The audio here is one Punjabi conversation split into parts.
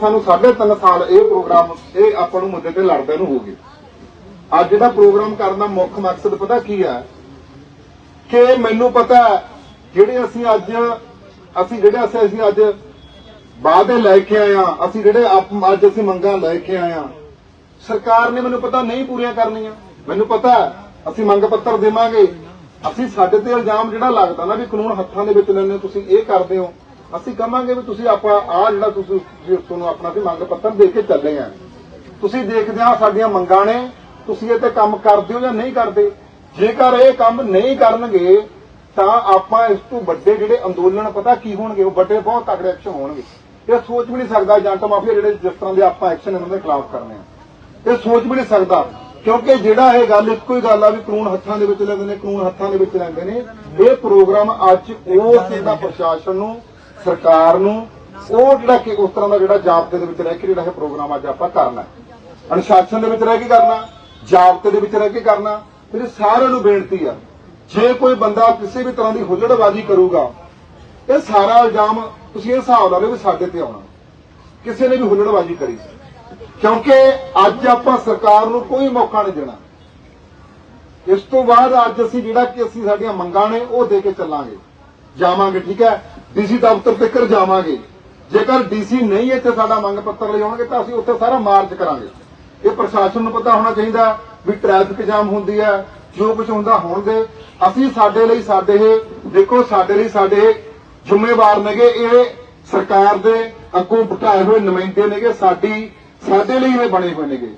ਸਾਨੂੰ 3.5 ਸਾਲ ਇਹ ਪ੍ਰੋਗਰਾਮ ਇਹ ਆਪਾਂ ਨੂੰ ਮੁੱਦੇ ਤੇ ਲੜਦਿਆਂ ਨੂੰ ਹੋ ਗਏ ਅੱਜ ਜਿਹੜਾ ਪ੍ਰੋਗਰਾਮ ਕਰਨ ਦਾ ਮੁੱਖ ਮਕਸਦ ਪਤਾ ਕੀ ਹੈ ਕਿ ਮੈਨੂੰ ਪਤਾ ਹੈ, ਜਿਹੜੇ ਅਸੀਂ ਅੱਜ ਅਸੀਂ ਜਿਹੜੇ ਅਸੀਂ ਅੱਜ ਵਾਅਦੇ ਲੈ ਕੇ ਆਏ ਅਸੀਂ ਜਿਹੜੇ ਅੱਜ ਅਸੀਂ ਮੰਗਾਂ ਲੈ ਕੇ ਆਏ ਆ ਸਰਕਾਰ ਨੇ ਮੈਨੂੰ ਪਤਾ ਨਹੀਂ ਪੂਰੀਆਂ ਕਰਨੀਆਂ। ਮੈਨੂੰ ਪਤਾ ਅਸੀਂ ਮੰਗ ਪੱਤਰ ਦੇਵਾਂਗੇ। ਅਸੀਂ ਸਾਡੇ ਤੇ ਇਲਜ਼ਾਮ ਜਿਹੜਾ ਲੱਗਦਾ ਨਾ ਵੀ ਕਾਨੂੰਨ ਹੱਥਾਂ ਦੇ ਵਿੱਚ ਲੈਣੇ ਤੁਸੀਂ ਇਹ ਕਰਦੇ ਹੋ। ਅਸੀਂ ਕਹਾਂਗੇ ਵੀ ਤੁਸੀਂ ਆਪਾਂ ਆ ਜਿਹੜਾ ਤੁਸੀਂ ਤੁਹਾਨੂੰ ਆਪਣਾ ਵੀ ਮੰਗ ਪੱਤਰ ਦੇ ਕੇ ਚੱਲੇ ਆ। ਤੁਸੀਂ ਦੇਖਦੇ ਆ ਸਾਡੀਆਂ ਮੰਗਾਂ ਨੇ, ਤੁਸੀਂ ਇਹ ਤੇ ਕੰਮ ਕਰਦੇ ਹੋ ਜਾਂ ਨਹੀਂ ਕਰਦੇ? ਜੇਕਰ ਇਹ ਕੰਮ ਨਹੀਂ ਕਰਨਗੇ, ਤਾਂ ਆਪਾਂ ਇਸ ਤੋਂ ਵੱਡੇ ਜਿਹੜੇ ਅੰਦੋਲਨ, ਪਤਾ ਕੀ ਹੋਣਗੇ? ਉਹ ਵੱਡੇ ਬਹੁਤ ਤਕੜੇ ਐਕਸ਼ਨ ਹੋਣਗੇ। ਇਹ ਸੋਚ ਵੀ ਨਹੀਂ ਸਕਦਾ ਏਜੰਟ ਮਾਫੀਆ ਜਿਹੜੇ ਜਿਸ ਤਰ੍ਹਾਂ ਦੇ ਆਪਾਂ ਐਕਸ਼ਨ ਇਹਨਾਂ ਦੇ ਖਿਲਾਫ ਕਰਨੇ ਆ। ਇਹ ਸੋਚ ਵੀ ਨਹੀਂ ਸਕਦਾ, ਕਿਉਂਕਿ ਜਿਹੜਾ ਇਹ ਗੱਲ ਇੱਕੋ ਹੀ ਗੱਲ ਆ ਵੀ ਕਾਨੂੰਨ ਹੱਥਾਂ ਦੇ ਵਿੱਚ ਲੈਂਦੇ ਨੇ, ਕਾਨੂੰਨ ਹੱਥਾਂ ਦੇ ਵਿੱਚ ਲੈਂਦੇ ਨੇ। ਇਹ ਪ੍ਰੋਗਰਾਮ ਅੱਜ ਉਸ ਇਹਦਾ ਪ੍ਰਸ਼ਾਸਨ ਨੂੰ ਸਰਕਾਰ ਨੂੰ ਉਹ ਜਿਹੜਾ ਕਿ ਉਸ ਤਰ੍ਹਾਂ ਦਾ ਜਿਹੜਾ ਜਾਬਤੇ ਦੇ ਵਿੱਚ ਰਹਿ ਕੇ ਜਿਹੜਾ ਇਹ ਪ੍ਰੋਗਰਾਮ ਅੱਜ ਆਪਾਂ ਕਰਨਾ ਅਨੁਸ਼ਾਸਨ ਦੇ ਵਿੱਚ ਰਹਿ ਕੇ ਕਰਨਾ, ਜਾਬਤੇ ਦੇ ਵਿੱਚ ਰਹਿ ਕੇ ਕਰਨਾ ਮੇਰੇ ਸਾਰਿਆਂ ਨੂੰ ਬੇਨਤੀ ਆ, ਜੇ ਕੋਈ ਬੰਦਾ ਕਿਸੇ ਵੀ ਤਰ੍ਹਾਂ ਦੀ ਹੁਜੜਬਾਜ਼ੀ ਕਰੂਗਾ, ਇਹ ਸਾਰਾ ਇਲਜ਼ਾਮ ਤੁਸੀਂ ਇਹ ਹਿਸਾਬ ਲਾ ਲਓ ਵੀ ਸਾਡੇ ਤੇ ਆਉਣਾ। ਕਿਸੇ ਨੇ ਵੀ ਹੁਜੜਬਾਜ਼ੀ ਕਰੀ। ਕਿਉਂਕਿ ਅੱਜ ਆਪਾਂ ਸਰਕਾਰ ਨੂੰ ਕੋਈ ਮੌਕਾ ਨਹੀਂ ਦੇਣਾ। ਇਸ ਤੋਂ ਬਾਅਦ ਅੱਜ ਅਸੀਂ ਜਿਹੜਾ ਕਿ ਅਸੀਂ ਸਾਡੀਆਂ ਮੰਗਾਂ ਨੇ ਉਹ ਦੇ ਕੇ ਚੱਲਾਂਗੇ। ਜਾਵਾਂਗੇ, ਠੀਕ ਹੈ? ਡੀਸੀ ਦਫ਼ਤਰ ਤੱਕ ਜਾਵਾਂਗੇ। ਜੇਕਰ ਡੀਸੀ ਨਹੀਂ ਇੱਥੇ ਸਾਡਾ ਮੰਗ ਪੱਤਰ ਲੈ ਆਉਣਗੇ ਤਾਂ ਅਸੀਂ ਉੱਥੇ ਸਾਰਾ ਮਾਰਚ ਕਰਾਂਗੇ। ਇਹ ਪ੍ਰਸ਼ਾਸਨ ਨੂੰ ਪਤਾ ਹੋਣਾ ਚਾਹੀਦਾ ਵੀ ਟ੍ਰੈਫਿਕ ਜਾਮ ਹੁੰਦੀ ਹੈ, ਜੋ ਕੁਝ ਹੁੰਦਾ ਹੋਣ ਦੇ ਅਸੀਂ ਸਾਡੇ ਲਈ ਸਾਡੇ ਦੇਖੋ ਸਾਡੇ ਲਈ ਸਾਡੇ ਜ਼ਿੰਮੇਵਾਰ ਨੇਗੇ, ਇਹ ਸਰਕਾਰ ਦੇ ਅੱਗੋਂ ਬਿਠਾਏ ਹੋਏ ਨੁਮਾਇੰਦੇ ਨੇਗੇ, ਸਾਡੀ, ਸਾਡੇ ਲਈ ਇਹ ਬਣੇ ਹੋਏ ਨੇਗੇ।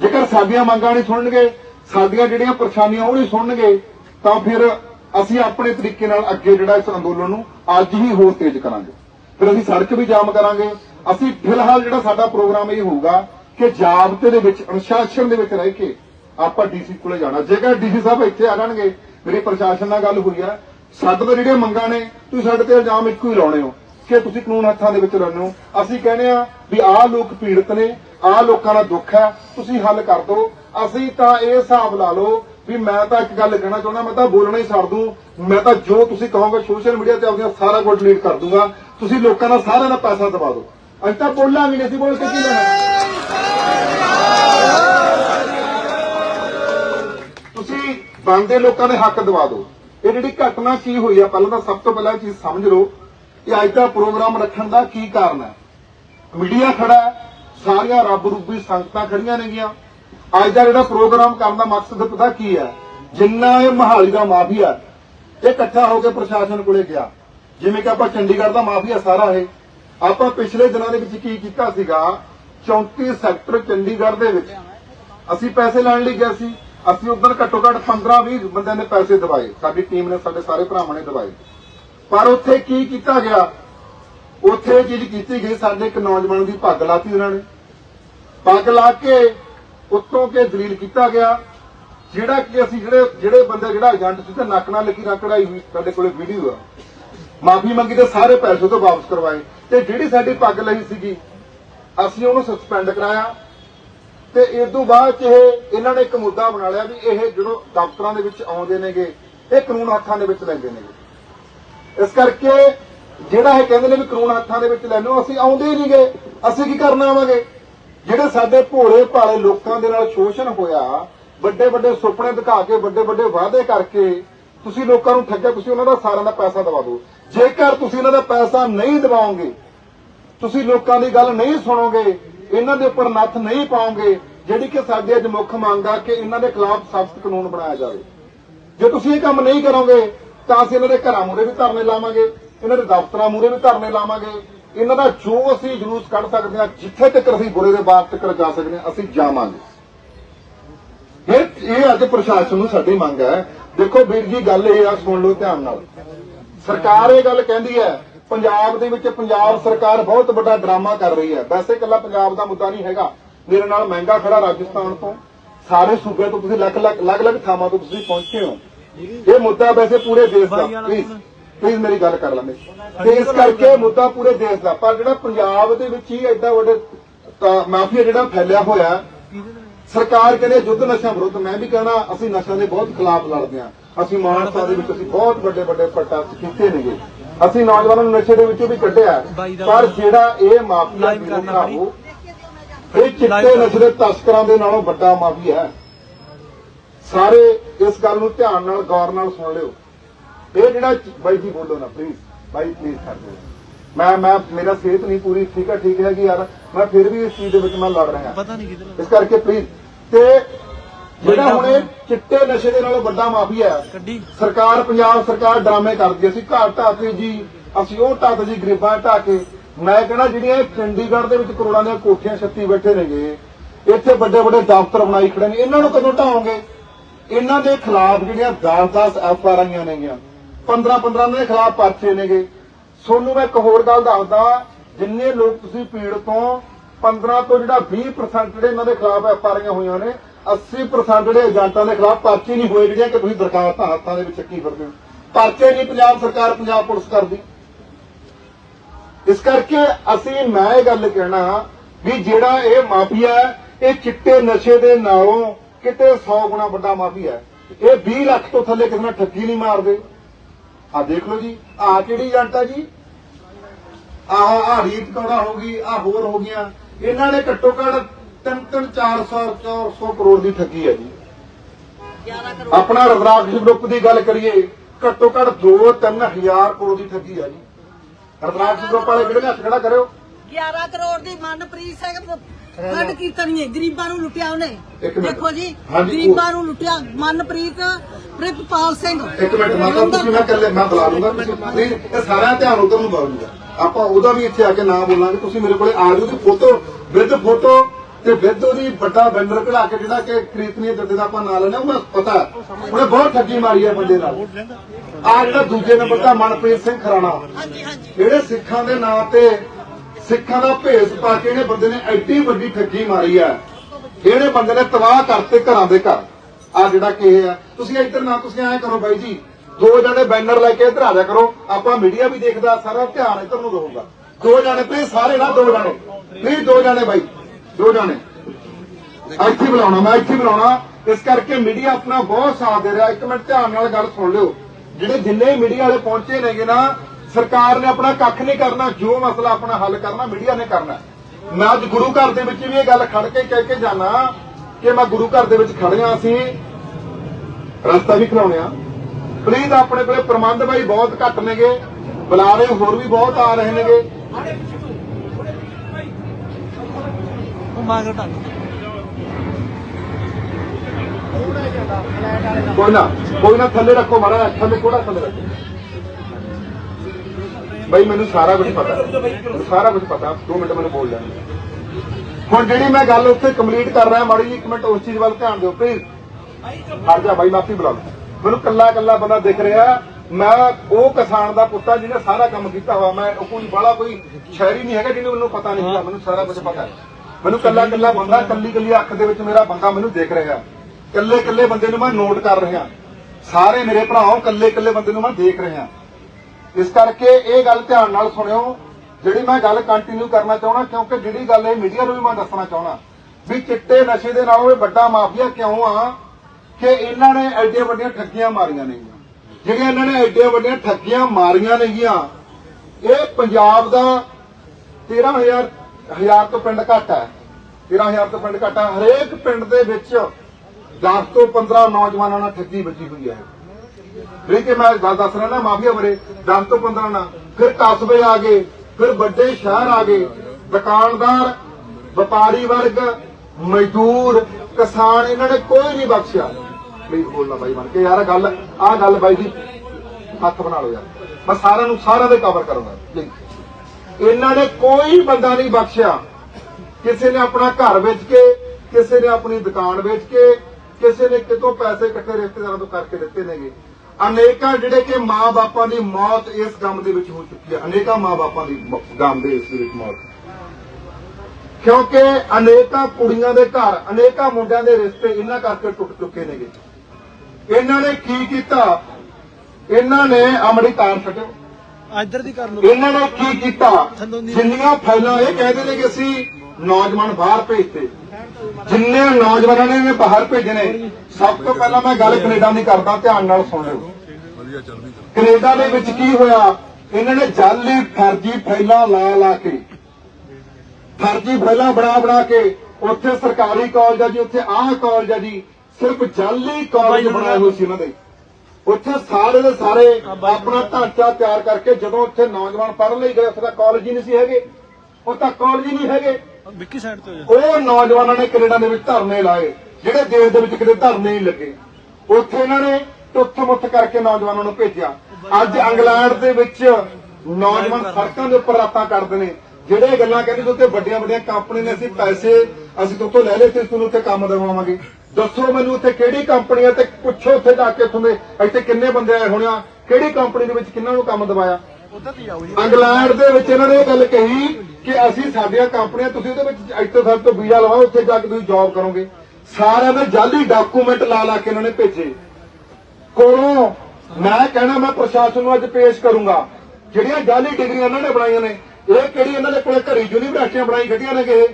ਜੇਕਰ ਸਾਡੀਆਂ ਮੰਗਾਂ ਨਹੀਂ ਸੁਣਨਗੇ, ਸਾਡੀਆਂ ਜਿਹੜੀਆਂ ਪਰੇਸ਼ਾਨੀਆਂ ਉਹ ਨਹੀਂ ਸੁਣਨਗੇ, ਤਾਂ ਫਿਰ ਅਸੀਂ ਆਪਣੇ ਤਰੀਕੇ ਨਾਲ ਅੱਗੇ ਜਿਹੜਾ ਇਸ ਅੰਦੋਲਨ ਨੂੰ ਅੱਜ ਹੀ ਹੋਰ ਤੇਜ਼ ਕਰਾਂਗੇ। ਫਿਰ ਅਸੀਂ ਸੜਕ ਵੀ ਜਾਮ ਕਰਾਂਗੇ। ਅਸੀਂ ਫਿਲਹਾਲ ਜਿਹੜਾ ਸਾਡਾ ਪ੍ਰੋਗਰਾਮ ਇਹ ਹੋਊਗਾ ਕਿ ਜਾਬਤੇ ਦੇ ਵਿੱਚ, ਅਨੁਸ਼ਾਸਨ ਦੇ ਵਿੱਚ ਰਹਿ ਕੇ ਆਪਾਂ ਡੀਸੀ ਕੋਲੇ ਜਾਣਾ। ਜੇਕਰ ਡੀਸੀ ਸਾਹਿਬ ਇੱਥੇ ਆ ਜਾਣਗੇ, ਮੇਰੀ ਪ੍ਰਸ਼ਾਸਨ ਨਾਲ ਗੱਲ ਹੋਈ ਹੈ ਸਾਡੇ ਤੋਂ ਜਿਹੜੀਆਂ ਮੰਗਾਂ ਨੇ, ਤੁਸੀਂ ਸਾਡੇ ਤੇ ਇਲਜ਼ਾਮ ਇੱਕੋ ਹੀ ਲਾਉਣੇ ਹੋ ਕਿ ਤੁਸੀਂ ਕਾਨੂੰਨ ਹੱਥਾਂ ਦੇ ਵਿੱਚ ਲੈਂਦੇ ਹੋ। ਅਸੀਂ ਕਹਿੰਦੇ ਆ ਵੀ ਆਹ ਲੋਕ ਪੀੜਤ ਨੇ, ਆਹ ਲੋਕਾਂ ਦਾ ਦੁੱਖ ਹੈ, ਤੁਸੀਂ ਹੱਲ ਕਰ ਦਿਓ। ਅਸੀਂ ਤਾਂ ਇਹ ਹਿਸਾਬ ਲਾ ਲਓ ਵੀ ਮੈਂ ਤਾਂ ਇੱਕ ਗੱਲ ਕਹਿਣਾ ਚਾਹੁੰਦਾ, ਮੈਂ ਤਾਂ ਬੋਲਣਾ ਹੀ ਛੱਡ ਦੂੰ। ਮੈਂ ਤਾਂ ਜੋ ਤੁਸੀਂ ਕਹੋਗੇ ਸੋਸ਼ਲ ਮੀਡੀਆ ਤੇ ਆਪਣੀਆਂ ਸਾਰਾ ਕੁਝ ਡਿਲੀਟ ਕਰ ਦੂੰਗਾ। ਤੁਸੀਂ ਲੋਕਾਂ ਦਾ ਸਾਰਿਆਂ ਦਾ ਪੈਸਾ ਦਵਾ ਦਿਓ। ਅਸੀਂ ਤਾਂ ਬੋਲਾਂਗੇ ਨਹੀਂ, ਅਸੀਂ ਬੋਲ ਕੇ ਕੀ ਲੈਣਾ? ਤੁਸੀਂ ਬੰਦੇ ਲੋਕਾਂ ਦੇ ਹੱਕ ਦਵਾ ਦਿਓ। ਇਹ ਜਿਹੜੀ ਘਟਨਾ ਕੀ ਹੋਈ ਆ, ਪਹਿਲਾਂ ਤਾਂ ਸਭ ਤੋਂ ਪਹਿਲਾਂ ਇਹ ਚੀਜ਼ ਸਮਝ ਲਓ ਕਿ ਅੱਜ ਦਾ ਪ੍ਰੋਗਰਾਮ ਰੱਖਣ ਦਾ ਕੀ ਕਾਰਨ ਹੈ। ਮੀਡੀਆ ਖੜਾ ਸਾਰੀਆਂ ਰੱਬ ਰੂਬੀ ਸੰਗਤਾਂ ਖੜੀਆਂ ਨੇਗੀਆਂ। ਅੱਜ ਦਾ ਜਿਹੜਾ ਪ੍ਰੋਗਰਾਮ ਕਰਨ ਦਾ ਮਕਸਦ ਪਤਾ ਕੀ ਹੈ? ਜਿੰਨਾ ਇਹ ਮਹਾਲੀ ਦਾ ਮਾਫੀਆ, ਇਹ ਇਕੱਠਾ ਹੋ ਕੇ ਪ੍ਰਸ਼ਾਸਨ ਕੋਲੇ ਗਿਆ। ਜਿਵੇਂ ਕਿ ਆਪਾਂ ਚੰਡੀਗੜ੍ਹ ਦਾ ਮਾਫੀਆ ਸਾਰਾ ਇਹ। ਆਪਾਂ ਪਿਛਲੇ ਦਿਨਾਂ ਦੇ ਵਿੱਚ ਕੀ ਕੀਤਾ ਸੀਗਾ? 34 ਸੈਕਟਰ ਚੰਡੀਗੜ੍ਹ ਦੇ ਵਿੱਚ ਅਸੀਂ ਪੈਸੇ ਲੈਣ ਲਈ ਗਏ ਸੀ। ਅਸੀਂ ਉਧਰ ਘੱਟੋ ਘੱਟ 15 20 ਬੰਦਿਆਂ ਨੇ ਪੈਸੇ ਦਵਾਏ। ਸਾਡੀ ਟੀਮ ਨੇ ਸਾਡੇ ਸਾਰੇ ਭਰਾਵਾਂ ਨੇ ਦਵਾਏ। ਪਰ ਉੱਥੇ ਕੀ ਕੀਤਾ ਗਿਆ? ਉੱਥੇ ਇਹ ਚੀਜ਼ ਕੀਤੀ ਗਈ, ਸਾਡੇ ਇੱਕ ਨੌਜਵਾਨ ਦੀ ਪੱਗ ਲਾਤੀ ਉਹਨਾਂ ਨੇ। ਪੱਗ ਲਾ ਕੇ ਉੱਤੋਂ ਕੇ ਦਲੀਲ ਕੀਤਾ ਗਿਆ, ਜਿਹੜਾ ਕਿ ਅਸੀਂ ਜਿਹੜੇ ਜਿਹੜੇ ਬੰਦੇ, ਜਿਹੜਾ ਏਜੰਟ ਸੀ ਤੇ ਨੱਕ ਨਾਲ ਲੱਗੀ ਕਢਾਈ ਹੋਈ, ਸਾਡੇ ਕੋਲੇ ਵੀਡੀਓ ਆ। ਮਾਫੀ ਮੰਗੀ ਤੇ ਸਾਰੇ ਪੈਸੇ ਤੋਂ ਵਾਪਸ ਕਰਵਾਏ। ਤੇ ਜਿਹੜੀ ਸਾਡੀ ਪੱਗ ਲਈ ਸੀਗੀ, ਅਸੀਂ ਉਹਨੂੰ ਸਸਪੈਂਡ ਕਰਾਇਆ। ਤੇ ਇਸ ਤੋਂ ਬਾਅਦ ਚ ਇਹ, ਇਹਨਾਂ ਨੇ ਇੱਕ ਮੁੱਦਾ ਬਣਾ ਲਿਆ ਵੀ ਇਹ ਜਦੋਂ ਦਫ਼ਤਰਾਂ ਦੇ ਵਿੱਚ ਆਉਂਦੇ ਨੇਗੇ, ਇਹ ਕਾਨੂੰਨ ਹੱਥਾਂ ਦੇ ਵਿੱਚ ਲੈਂਦੇ ਨੇਗੇ। ਇਸ ਕਰਕੇ ਜਿਹੜਾ ਇਹ ਕਹਿੰਦੇ ਨੇ ਵੀ ਕਾਨੂੰਨ ਹੱਥਾਂ ਦੇ ਵਿੱਚ ਲੈਣੋ ਅਸੀਂ ਆਉਂਦੇ ਹੀ ਨਹੀਂਗੇ। ਅਸੀਂ ਕੀ ਕਰਨ ਆਵਾਂਗੇ ਜਿਹੜੇ ਸਾਡੇ ਭੋਲੇ ਭਾਲੇ ਲੋਕਾਂ ਦੇ ਨਾਲ ਸ਼ੋਸ਼ਣ ਹੋਇਆ, ਵੱਡੇ ਵੱਡੇ ਸੁਪਨੇ ਦਿਖਾ ਕੇ, ਵੱਡੇ ਵੱਡੇ ਵਾਅਦੇ ਕਰਕੇ ਤੁਸੀਂ ਲੋਕਾਂ ਨੂੰ ਠੱਗਿਆ, ਤੁਸੀਂ ਉਹਨਾਂ ਦਾ ਸਾਰਿਆਂ ਦਾ ਪੈਸਾ ਦਵਾ ਦਿਓ। ਜੇਕਰ ਤੁਸੀਂ ਇਹਨਾਂ ਦਾ ਪੈਸਾ ਨਹੀਂ ਦਿਵਾਓਗੇ, ਤੁਸੀਂ ਲੋਕਾਂ ਦੀ ਗੱਲ ਨਹੀਂ ਸੁਣੋਗੇ, ਇਹਨਾਂ ਦੇ ਉੱਪਰ ਨੱਥ ਨਹੀਂ ਪਾਓਗੇ, ਜਿਹੜੀ ਕਿ ਸਾਡੀ ਅੱਜ ਮੁੱਖ ਮੰਗ ਆ ਕਿ ਇਹਨਾਂ ਦੇ ਖਿਲਾਫ ਸਖਤ ਕਾਨੂੰਨ ਬਣਾਇਆ ਜਾਵੇ। ਜੇ ਤੁਸੀਂ ਇਹ ਕੰਮ ਨਹੀਂ ਕਰੋਗੇ, ਤਾਂ ਅਸੀਂ ਇਹਨਾਂ ਦੇ ਘਰਾਂ ਮੂਰੇ ਵੀ ਧਰਨੇ ਲਾਵਾਂਗੇ, ਇਹਨਾਂ ਦੇ ਦਫ਼ਤਰਾਂ ਮੂਰੇ ਵੀ ਧਰਨੇ ਲਾਵਾਂਗੇ। ਇਹਨਾਂ ਦਾ ਜੋ ਅਸੀਂ ਜਲੂਸ ਕੱਢ ਸਕਦੇ ਹਾਂ ਜਿੱਥੇ ਤੱਕ ਅਸੀਂ ਬੁਰੇ ਦੇ ਬਾਤ ਤੱਕ ਜਾ ਸਕਦੇ ਹਾਂ ਅਸੀਂ ਜਾਵਾਂਗੇ। ਇਹ ਇਹ ਅੱਜ ਪ੍ਰਸ਼ਾਸਨ ਨੂੰ ਸਾਡੀ ਮੰਗ ਹੈ। ਦੇਖੋ ਵੀਰ ਜੀ ਗੱਲ ਇਹ ਆ ਸੁਣ ਲਓ ਧਿਆਨ ਨਾਲ। ਸਰਕਾਰ ਇਹ ਗੱਲ ਕਹਿੰਦੀ ਹੈ ਪੰਜਾਬ ਦੇ ਵਿੱਚ ਪੰਜਾਬ ਸਰਕਾਰ ਬਹੁਤ ਵੱਡਾ ਡਰਾਮਾ ਕਰ ਰਹੀ ਹੈ। ਵੈਸੇ ਇਕੱਲਾ ਪੰਜਾਬ ਦਾ ਮੁੱਦਾ ਨਹੀਂ ਹੈਗਾ। ਮੇਰੇ ਨਾਲ ਮਹਿੰਗਾ ਖੜਾ ਰਾਜਸਥਾਨ ਤੋਂ। ਸਾਰੇ ਸੂਬੇ ਤੋਂ ਤੁਸੀਂ ਲੱਖ ਲੱਖ ਅਲੱਗ-ਅਲੱਗ ਥਾਵਾਂ ਤੋਂ ਤੁਸੀਂ ਪਹੁੰਚੇ ਹੋ। ਇਹ ਮੁੱਦਾ ਵੈਸੇ ਪੂਰੇ ਦੇਸ਼ ਦਾ ਪਲੀਜ਼ ਪਲੀਜ਼ ਮੇਰੀ ਗੱਲ ਕਰ ਲੈਂਦੇ। ਤੇ ਇਸ ਕਰਕੇ ਮੁੱਦਾ ਪੂਰੇ ਦੇਸ਼ ਦਾ ਪਰ ਜਿਹੜਾ ਪੰਜਾਬ ਦੇ ਵਿੱਚ ਹੀ ਐਡਾ ਵੱਡੇ ਮਾਫੀਆ ਜਿਹੜਾ ਫੈਲਿਆ ਹੋਇਆ ਸਰਕਾਰ ਕਹਿੰਦੇ ਯੁੱਧ ਨਸ਼ਾ ਵਿਰੁੱਧ। ਮੈਂ ਵੀ ਕਹਿਣਾ ਅਸੀਂ ਨਸ਼ਿਆਂ ਦੇ ਬਹੁਤ ਖਿਲਾਫ ਲੜਦੇ ਹਾਂ। ਅਸੀਂ ਮਾਨਸਾ ਦੇ ਵਿੱਚ ਅਸੀਂ ਬਹੁਤ ਵੱਡੇ ਵੱਡੇ ਪ੍ਰੋਟੈਸਟ ਕੀਤੇ ਨੇਗੇ। ਅਸੀਂ ਨੌਜਵਾਨਾਂ ਨੂੰ ਨਸ਼ੇ ਦੇ ਵਿੱਚੋਂ ਵੀ ਕੱਢਿਆ। ਪਰ ਜਿਹੜਾ ਇਹ ਮਾਫੀਆ ਕਰਨਾ ਭਰਾਵੋ ਇਹ ਚਿੱਟੇ ਨਸ਼ੇ ਦੇ ਤਸਕਰਾਂ ਦੇ ਨਾਲੋਂ ਵੱਡਾ ਮਾਫੀਆ ਹੈ। ਸਾਰੇ ਇਸ ਗੱਲ ਨੂੰ ਧਿਆਨ ਨਾਲ ਗੌਰ ਨਾਲ ਸੁਣ ਲਿਓ। ਇਹ ਜਿਹੜਾ ਬਾਈ ਜੀ ਬੋਲੋ ਨਾ ਪਲੀਜ਼ ਬਾਈ ਪਲੀਜ਼ ਕਰ ਦਿਓ। ਮੈਂ ਮੈਂ ਮੇਰਾ ਸਿਹਤ ਨਹੀਂ ਪੂਰੀ ਠੀਕ ਹੈ ਠੀਕ ਹੈ ਕਿ ਯਾਰ। ਮੈਂ ਫਿਰ ਵੀ ਇਸ ਚੀਜ਼ ਦੇ ਵਿੱਚ ਮੈਂ ਲੜ ਰਿਹਾ। ਪਤਾ ਨਹੀਂ ਕਿਧਰ ਇਸ ਕਰਕੇ ਪਲੀਜ਼ ਤੇ ਜਿਹੜਾ ਹੁਣ ਇਹ ਚਿੱਟੇ ਨਸ਼ੇ ਦੇ ਨਾਲੋਂ ਵੱਡਾ ਮਾਫੀਆ ਹੈ। ਸਰਕਾਰ ਪੰਜਾਬ ਸਰਕਾਰ ਡਰਾਮੇ ਕਰਦੀ। ਅਸੀਂ ਘਰ ਢਾਤੇ ਜੀ ਅਸੀਂ ਉਹ ਢਾਤ ਜੀ ਗਰੀਬਾਂ ਢਾ ਕੇ। ਮੈਂ ਕਹਿੰਦਾ ਜਿਹੜੀਆਂ ਚੰਡੀਗੜ੍ਹ ਦੇ ਵਿੱਚ ਕਰੋੜਾਂ ਦੀਆਂ ਕੋਠੀਆਂ ਛੱਤੀ ਬੈਠੇ ਨੇਗੇ ਇੱਥੇ ਵੱਡੇ ਵੱਡੇ ਦਫ਼ਤਰ ਬਣਾਈ ਖੜੇ ਨੇ। ਇਹਨਾਂ ਨੂੰ ਕਦੋਂ ਢਾਓਗੇ? ਇਹਨਾਂ ਦੇ ਖਿਲਾਫ ਜਿਹੜੀਆਂ 10-10 ਐਫ ਆਰ ਆਈਆਂ ਨੇਗੀਆਂ। 15-15 ਦੇ ਖਿਲਾਫ ਪਰਚੇ ਨੇਗੇ। ਸੋਨੂੰ ਮੈਂ ਇੱਕ ਹੋਰ ਗੱਲ ਦੱਸਦਾ ਜਿੰਨੇ ਲੋਕ ਤੁਸੀਂ ਪੀੜ ਤੋਂ 15 ਤੋਂ ਜਿਹੜਾ 20% ਜਿਹੜੇ ਇਹਨਾਂ ਦੇ ਖਿਲਾਫ ਐਫ ਹੋਈਆਂ ਨੇ 80% ਜਿਹੜੇ ਏਜੰਟਾਂ ਦੇ ਖਿਲਾਫ ਪਰਚੇ ਨਹੀਂ ਹੋਏ ਜਿਹੜੀਆਂ ਕਿ ਤੁਸੀਂ ਦਰਖਾਸਤਾਂ ਹੱਥਾਂ ਦੇ ਵਿੱਚ ਚੱਕੀ ਫਿਰਦੇ ਹੋ। ਪਰਚੇ ਨਹੀਂ ਪੰਜਾਬ ਸਰਕਾਰ, ਪੰਜਾਬ ਪੁਲਿਸ ਕਰਦੀ। ਇਸ ਕਰਕੇ ਅਸੀਂ, ਮੈਂ ਇਹ ਗੱਲ ਕਹਿਣਾ ਵੀ ਜਿਹੜਾ ਇਹ ਮਾਫੀਆ ਇਹ ਚਿੱਟੇ ਨਸ਼ੇ ਦੇ ਨਾਲੋਂ ਕਿਤੇ 100 ਗੁਣਾ ਵੱਡਾ ਮਾਫੀਆ ਹੈ। ਇਹ 20 ਲੱਖ ਤੋਂ ਥੱਲੇ ਕਿਸੇ ਨਾਲ ਠੱਗੀ ਨਹੀਂ ਮਾਰਦੇ। ਆ ਦੇਖ ਲਓ ਜੀ ਆ ਕਿਹੜੀ ਆ ਜੀ? ਆਹ ਆ ਰੀਤ ਕੌੜਾ ਹੋ ਗਈ ਆ ਹੋਰ ਹੋ ਗਈਆਂ। ਇਹਨਾਂ ਨੇ ਘੱਟੋ ਘੱਟ 3-3 400 400 ਕਰੋੜ ਦੀ ਠੱਗੀ ਹੈ ਜੀ। ਆਪਣਾ ਰਜ਼ਰਾਕਸ਼ ਗਰੁੱਪ ਦੀ ਗੱਲ ਕਰੀਏ ਘੱਟੋ ਘੱਟ 2-3 ਹਜ਼ਾਰ ਕਰੋੜ ਦੀ ਠੱਗੀ ਹੈ ਜੀ। ਰਜ਼ਰਾਕਸ਼ ਗਰੁੱਪ ਵਾਲੇ ਕਿਹੜੇ ਹੱਥ ਖੜਾ ਕਰਿਓ? 11 ਕਰੋੜ ਦੀ ਮਨਪ੍ਰੀਤ ਸਿੰਘ ਖੰਡ ਕੀਰਤਨੀਏ ਗਰੀਬਾਂ ਨੂੰ ਲੁੱਟਿਆ ਉਹਨੇ। ਇੱਕ ਮਿੰਟ। ਦੇਖੋ ਜੀ ਹਾਂਜੀ, ਉਹ- ਗਰੀਬਾਂ ਨੂੰ ਲੁੱਟਿਆ ਮਨਪ੍ਰੀਤ ਪ੍ਰਿਤਪਾਲ ਸਿੰਘ। ਇੱਕ ਮਿੰਟ ਮਾਤਾ ਤੁਸੀਂ ਮੈਂ ਕੱਲੇ ਮੈਂ ਬੁਲਾ ਲੂੰਗਾ ਤੁਸੀਂ ਇਹ ਸਾਰਾ ਧਿਆਨ ਉਧਰ ਨੂੰ ਬਾਲੂਗਾ ਆਪਾਂ ਉਹਦਾ ਵੀ ਇੱਥੇ ਆ ਕੇ ਨਾਮ ਬੋਲਾਂਗੇ। ਤੁਸੀਂ ਮੇਰੇ ਕੋਲੇ ਆ ਜਾਓ ਤੇ ਫੋਟੋ ਵਿਦ ਫੋਟੋ ਤੇ ਵਿਦ ਉਹਦੀ ਵੱਡਾ ਬੈਨਰ ਕਢਾ ਕੇ ਜਿਹੜਾ ਕਿ ਕ੍ਰਿਤਨੀ ਦਰਦੇ ਦਾ ਆਪਾਂ ਨਾਂ ਲੈਣਾ ਉਹ ਮੈਨੂੰ ਪਤਾ ਹੈ। ਉਹਨੇ ਬਹੁਤ ਠੱਗੀ ਮਾਰੀ ਹੈ ਬੰਦੇ ਨਾਲ। ਆ ਜਿਹੜਾ ਦੂਜੇ ਨੰਬਰ ਦਾ ਮਨਪ੍ਰੀਤ ਸਿੰਘ ਖਰਾਣਾ। ਹਾਂਜੀ ਹਾਂਜੀ। ਜਿਹੜੇ ਸਿੱਖਾਂ ਦੇ ਨਾਂ ਤੇ ਸਿੱਖਾਂ ਦਾ ਭੇਸ ਪਾ ਕੇ ਇਹਨੇ ਬੰਦੇ ਨੇ ਐਡੀ ਵੱਡੀ ਠੱਗੀ ਮਾਰੀ ਆ। ਇਹਨੇ ਬੰਦੇ ਨੇ ਤਬਾਹ ਕਰਤੇ ਘਰਾਂ ਦੇ ਘਰ। ਆ ਜਿਹੜਾ ਕਿ ਇਹ ਆ, ਤੁਸੀਂ ਇੱਧਰ ਨਾ ਤੁਸੀਂ ਐਂ ਕਰੋ ਬਾਈ ਜੀ, ਦੋ ਜਣੇ ਬੈਨਰ ਲੈ ਕੇ ਇੱਧਰ ਆ ਜਾ ਕਰੋ। ਆਪਾਂ ਮੀਡੀਆ ਵੀ ਦੇਖਦਾ, ਸਾਰਾ ਧਿਆਨ ਇੱਧਰ ਨੂੰ ਰਹੂਗਾ ਦੋ ਜਣੇ ਪਲੀਜ਼ ਸਾਰੇ ਨਾ ਦੋ ਜਣੇ। ਨਹੀਂ ਦੋ ਜਣੇ ਬਾਈ, ਦੋ ਜਣੇ। ਇੱਥੇ ਬੁਲਾਉਣਾ, ਮੈਂ ਇੱਥੇ ਬੁਲਾਉਣਾ। ਇਸ ਕਰਕੇ ਮੀਡੀਆ ਆਪਣਾ ਬਹੁਤ ਸਾਥ ਦੇ ਰਿਹਾ। ਇੱਕ ਮਿੰਟ ਧਿਆਨ ਨਾਲ ਗੱਲ ਸੁਣ ਲਿਓ। ਜਿਹੜੇ ਜਿੰਨੇ ਮੀਡੀਆ ਵਾਲੇ ਪਹੁੰਚੇ ਨੇਗੇ ਨਾ ਸਰਕਾਰ ਨੇ ਆਪਣਾ ਕੱਖ ਨਹੀਂ ਕਰਨਾ ਜੋ ਮਸਲਾ ਆਪਣਾ ਹੱਲ ਕਰਨਾ ਮੀਡੀਆ ਨੇ ਕਰਨਾ। ਮੈਂ ਅੱਜ ਗੁਰੂ ਘਰ ਦੇ ਵਿੱਚ ਵੀ ਇਹ ਗੱਲ ਖੜ ਕੇ ਕਹਿ ਕੇ ਜਾਣਾ ਕਿ ਮੈਂ ਗੁਰੂ ਘਰ ਦੇ ਵਿੱਚ ਖੜਿਆ ਅਸੀਂ ਰਸਤਾ ਵੀ ਖਲਾਉਣੇ ਆ ਪਲੀਜ਼ ਆਪਣੇ ਕੋਲੇ ਪ੍ਰਬੰਧ ਬਾਈ ਬਹੁਤ ਘੱਟ ਨੇਗੇ। ਬੁਲਾਰੇ ਹੋਰ ਵੀ ਬਹੁਤ ਆ ਰਹੇ ਨੇਗੇ। ਕੋਈ ਨਾ ਕੋਈ ਨਾ ਥੱਲੇ ਰੱਖੋ ਮਾਰਾ ਥੱਲੇ ਕੋੜਾ ਥੱਲੇ ਰੱਖੋ। ਬਈ ਮੈਨੂੰ ਸਾਰਾ ਕੁਝ ਪਤਾ ਮੈਨੂੰ ਸਾਰਾ ਕੁਝ ਪਤਾ 2 ਮਿੰਟ ਮੈਨੂੰ ਬੋਲ ਲੈਣ ਹੁਣ ਜਿਹੜੀ ਮੈਂ ਗੱਲ ਉੱਥੇ ਕੰਪਲੀਟ ਕਰ ਰਿਹਾ, ਮਾੜੀ ਜੀ ਇੱਕ ਮਿੰਟ ਉਸ ਚੀਜ਼ ਵੱਲ ਧਿਆਨ ਦਿਓ ਪਲੀਜ਼ ਹਟ ਜਾ ਬਾਈ, ਮਾਫੀ ਬੁਲਾ ਲਓ। ਮੈਨੂੰ ਕੱਲਾ ਕੱਲਾ ਬੰਦਾ ਦਿਖ ਰਿਹਾ। ਮੈਂ ਉਹ ਕਿਸਾਨ ਦਾ ਪੁੱਤਾ ਜਿਹਨੇ ਸਾਰਾ ਕੰਮ ਕੀਤਾ ਹੋਇਆ। ਮੈਂ ਉਹ ਕੋਈ ਬਾਲਾ ਕੋਈ ਸ਼ਹਿਰੀ ਨਹੀਂ ਹੈਗਾ ਜਿਹਨੂੰ ਮੈਨੂੰ ਪਤਾ ਨਹੀਂ ਹੁੰਦਾ। ਮੈਨੂੰ ਸਾਰਾ ਕੁਝ ਪਤਾ ਹੈ। ਮੈਨੂੰ ਕੱਲਾ ਕੱਲਾ ਬੰਦਾ ਕੱਲੀ ਕੱਲੀ ਅੱਖ ਦੇ ਵਿੱਚ ਮੇਰਾ ਬੰਦਾ ਮੈਨੂੰ ਦੇਖ ਰਿਹਾ। ਕੱਲੇ ਕੱਲੇ ਬੰਦੇ ਨੂੰ ਮੈਂ ਨੋਟ ਕਰ ਰਿਹਾ। ਸਾਰੇ ਮੇਰੇ ਭਰਾਓ ਕੱਲੇ ਕੱਲੇ ਬੰਦੇ ਨੂੰ ਮੈਂ ਦੇਖ ਰਿਹਾ। ਇਸ ਕਰਕੇ ਇਹ ਗੱਲ ਧਿਆਨ ਨਾਲ ਸੁਣਿਓ, ਜਿਹੜੀ ਮੈਂ ਗੱਲ ਕੰਟੀਨਿਊ ਕਰਨਾ ਚਾਹਣਾ ਕਿਉਂਕਿ ਜਿਹੜੀ ਗੱਲ ਇਹ ਮੀਡੀਆ ਨੂੰ ਵੀ ਮੈਂ ਦੱਸਣਾ ਚਾਹਣਾ ਵੀ ਚਿੱਟੇ ਨਸ਼ੇ ਦੇ ਨਾਲੋਂ ਇਹ ਵੱਡਾ ਮਾਫੀਆ ਕਿਉਂ ਆ ਕਿ ਇਹਨਾਂ ਨੇ ਐਡੇ ਵੱਡੀਆਂ ਠੱਗੀਆਂ ਮਾਰੀਆਂ ਨੇਗੀਆਂ ਜਿਹੜੀਆਂ ਇਹਨਾਂ ਨੇ ਐਡੇ ਵੱਡੀਆਂ ਠੱਗੀਆਂ ਮਾਰੀਆਂ ਨੇਗੀਆਂ ਇਹ ਪੰਜਾਬ ਦਾ 13000 ਹਜ਼ਾਰ ਤੋਂ ਪਿੰਡ ਘੱਟ ਹੈ। 13000 ਤੋਂ ਪਿੰਡ ਘੱਟ ਹੈ। ਹਰੇਕ ਪਿੰਡ ਦੇ ਵਿੱਚ 10 ਤੋਂ 15 ਨੌਜਵਾਨਾਂ ਨਾਲ ਠੱਗੀ ਵੱਜੀ ਹੋਈ ਹੈ। ਜਿਹੜੀ ਕਿ ਮੈਂ ਗੱਲ ਦੱਸ ਰਿਹਾ ਨਾ, ਮਾਫੀਆ ਬਾਰੇ 10 ਤੋਂ 15 ਨਾ। ਫਿਰ ਕਸਬੇ ਆ ਗਏ, ਫਿਰ ਵੱਡੇ ਸ਼ਹਿਰ ਆ ਗਏ। ਦੁਕਾਨਦਾਰ, ਵਪਾਰੀ ਵਰਗ, ਮਜ਼ਦੂਰ, ਕਿਸਾਨ, ਇਹਨਾਂ ਨੇ ਕੋਈ ਨਹੀਂ ਬਖਸ਼ਿਆ। ਪਲੀਜ਼ ਬੋਲਣਾ ਬਾਈ ਬਣ ਕੇ, ਯਾਰ, ਗੱਲ, ਆਹ ਗੱਲ ਬਾਈ ਜੀ, ਹੱਥ ਬਣਾ ਲਓ ਯਾਰ। ਮੈਂ ਸਾਰਿਆਂ ਨੂੰ, ਸਾਰਿਆਂ ਦੇ ਕਵਰ ਕਰੂੰਗਾ ਪਲੀਜ਼ ਇਹਨਾਂ ਨੇ ਕੋਈ ਬੰਦਾ ਨਹੀਂ ਬਖਸ਼ਿਆ। ਕਿਸੇ ਨੇ ਆਪਣਾ ਘਰ ਵੇਚ ਕੇ, ਕਿਸੇ ਨੇ ਆਪਣੀ ਦੁਕਾਨ ਵੇਚ ਕੇ, ਕਿਸੇ ਨੇ ਕਿਤੋਂ ਪੈਸੇ ਇਕੱਠੇ ਰਿਸ਼ਤੇਦਾਰਾਂ ਤੋਂ ਕਰਕੇ ਦਿੱਤੇ ਨੇਗੇ। ਅਨੇਕਾਂ ਜਿਹੜੇ ਕਿ ਮਾਂ-ਬਾਪਾਂ ਦੀ ਮੌਤ ਇਸ ਗਮ ਦੇ ਵਿੱਚ ਹੋ ਚੁੱਕੀ ਹੈ। ਅਨੇਕਾਂ ਮਾਂ-ਬਾਪਾਂ ਦੀ ਗਮ ਦੇ ਇਸ ਦੇ ਵਿੱਚ ਮੌਤ। ਕਿਉਂਕਿ ਅਨੇਕਾਂ ਕੁੜੀਆਂ ਦੇ ਘਰ, ਅਨੇਕਾਂ ਮੁੰਡਿਆਂ ਦੇ ਰਿਸ਼ਤੇ ਇਹਨਾਂ ਕਰਕੇ ਟੁੱਟ ਚੁੱਕੇ ਨੇਗੇ। ਇਹਨਾਂ ਨੇ ਕੀ ਕੀਤਾ? ਇਹਨਾਂ ਨੇ ਅਮੜੀ ਤਾਰ ਛੱਡਿਓ ਇੱਧਰ ਦੀ ਕਰ ਲਓ ਇਹਨਾਂ ਨੇ ਕੀ ਕੀਤਾ? ਜਿੰਨੀਆਂ ਫਾਈਲਾਂ ਇਹ ਕਹਿੰਦੇ ਨੇ ਕਿ ਅਸੀਂ ਨੌਜਵਾਨ ਬਾਹਰ ਭੇਜਤੇ। ਜਿੰਨੇ ਨੌਜਵਾਨਾਂ ਨੇ ਇਹਨੇ ਬਾਹਰ ਭੇਜੇ ਨੇ ਸਭ ਤੋਂ ਪਹਿਲਾਂ ਮੈਂ ਗੱਲ ਕੈਨੇਡਾ ਦੀ ਕਰਦਾ ਧਿਆਨ ਨਾਲ ਸੁਣ ਲਿਓ। ਕੈਨੇਡਾ ਦੇ ਵਿੱਚ ਕੀ ਹੋਇਆ? ਇਹਨਾਂ ਨੇ ਜਾਲੀ ਫਰਜੀ ਫੈਲਾ ਲਾ ਲਾ ਕੇ ਫਰਜੀ ਫੈਲਾ ਬਣਾ ਬਣਾ ਕੇ ਉੱਥੇ ਸਰਕਾਰੀ ਕਾਲਜ ਆ ਜੀ ਉੱਥੇ ਆਹ ਕਾਲਜ ਆ ਜੀ ਸਿਰਫ ਜਾਲੀ ਕਾਲਜ ਬਣਾਏ ਹੋਏ ਸੀ ਇਹਨਾਂ ਦੇ। ਉੱਥੇ ਸਾਰੇ ਦੇ ਸਾਰੇ ਆਪਣਾ ਢਾਂਚਾ ਤਿਆਰ ਕਰਕੇ ਜਦੋਂ ਉੱਥੇ ਨੌਜਵਾਨ ਪੜ੍ਹਨ ਲਈ ਗਏ ਉੱਥੇ ਤਾਂ ਕਾਲਜ ਹੀ ਨਹੀਂ ਸੀ ਹੈਗੇ। ਉਹ ਤਾਂ ਕਾਲਜ ਹੀ ਨਹੀਂ ਹੈਗੇ। ਵਿੱਕੀ ਸਾਈਡ ਤੇ ਉਹ ਨੌਜਵਾਨਾਂ ਨੇ ਕੈਨੇਡਾ ਦੇ ਵਿੱਚ ਧਰਨੇ ਲਾਏ ਜਿਹੜੇ ਦੇਸ਼ ਦੇ ਵਿੱਚ ਕਿਤੇ ਧਰਨੇ ਨਹੀਂ ਲੱਗੇ। ਉੱਥੇ ਇਹਨਾਂ ਨੇ ਟੁੱਟ ਮੁੱਠ ਕਰਕੇ ਨੌਜਵਾਨਾਂ ਨੂੰ ਭੇਜਿਆ। ਅੱਜ ਇੰਗਲੈਂਡ ਦੇ ਵਿੱਚ ਨੌਜਵਾਨ ਸੜਕਾਂ ਦੇ ਉੱਪਰ ਰਾਤਾਂ ਕਰਦੇ ਨੇ। ਜਿਹੜੇ ਗੱਲਾਂ ਕਹਿੰਦੇ ਉੱਥੇ ਵੱਡੀਆਂ ਵੱਡੀਆਂ ਕੰਪਨੀ ਨੇ ਅਸੀਂ ਪੈਸੇ ਅਸੀਂ ਤੋਂ ਲੈ ਲਏ ਤੇ ਤੁਹਾਨੂੰ ਉੱਥੇ ਕੰਮ ਦਿਵਾਵਾਂਗੇ। ਦੱਸੋ ਮੈਨੂੰ ਉੱਥੇ ਕਿਹੜੀ ਕੰਪਨੀ ਆ ਤੇ ਪੁੱਛੋ ਉੱਥੇ ਜਾ ਕੇ ਦੇ ਇੱਥੇ ਕਿੰਨੇ ਬੰਦੇ ਆਏ ਹੋਣੇ ਆ ਕਿਹੜੀ ਕੰਪਨੀ ਦੇ ਵਿੱਚ ਕਿੰਨਾਂ ਨੂੰ ਕੰਮ ਦਿਵਾਇਆ ਇੰਗਲੈਂਡ ਦੇ ਵਿੱਚ ਇਹਨਾਂ ਨੇ ਇਹ ਗੱਲ ਕਹੀ ਕਿ ਅਸੀਂ ਸਾਡੀਆਂ ਕੰਪਨੀਆਂ ਤੁਸੀਂ ਉਹਦੇ ਵਿੱਚ ਇੱਥੇ ਸਾਡੇ ਤੋਂ ਵੀਜ਼ਾ ਲਵਾਓ ਉੱਥੇ ਜਾ ਕੇ ਤੁਸੀਂ ਜੌਬ ਕਰੋਗੇ। ਸਾਰਿਆਂ ਦੇ ਜਾਲੀ ਡਾਕੂਮੈਂਟ ਲਾ ਲਾ ਕੇ ਇਹਨਾਂ ਨੇ ਭੇਜੇ। ਕੋਲੋਂ ਮੈਂ ਕਹਿਣਾ ਮੈਂ ਪ੍ਰਸ਼ਾਸਨ ਨੂੰ ਅੱਜ ਪੇਸ਼ ਕਰੂੰਗਾ ਜਿਹੜੀਆਂ ਜਾਲੀ ਡਿਗਰੀਆਂ ਇਹਨਾਂ ਨੇ ਬਣਾਈਆਂ ਨੇ ਇਹ ਕਿਹੜੀ ਇਹਨਾਂ ਦੇ ਕੋਲੇ ਘਰੀ ਯੂਨੀਵਰਸਿਟੀਆਂ ਬਣਾਈ ਖੱਡੀਆਂ ਨੇ ਕਿ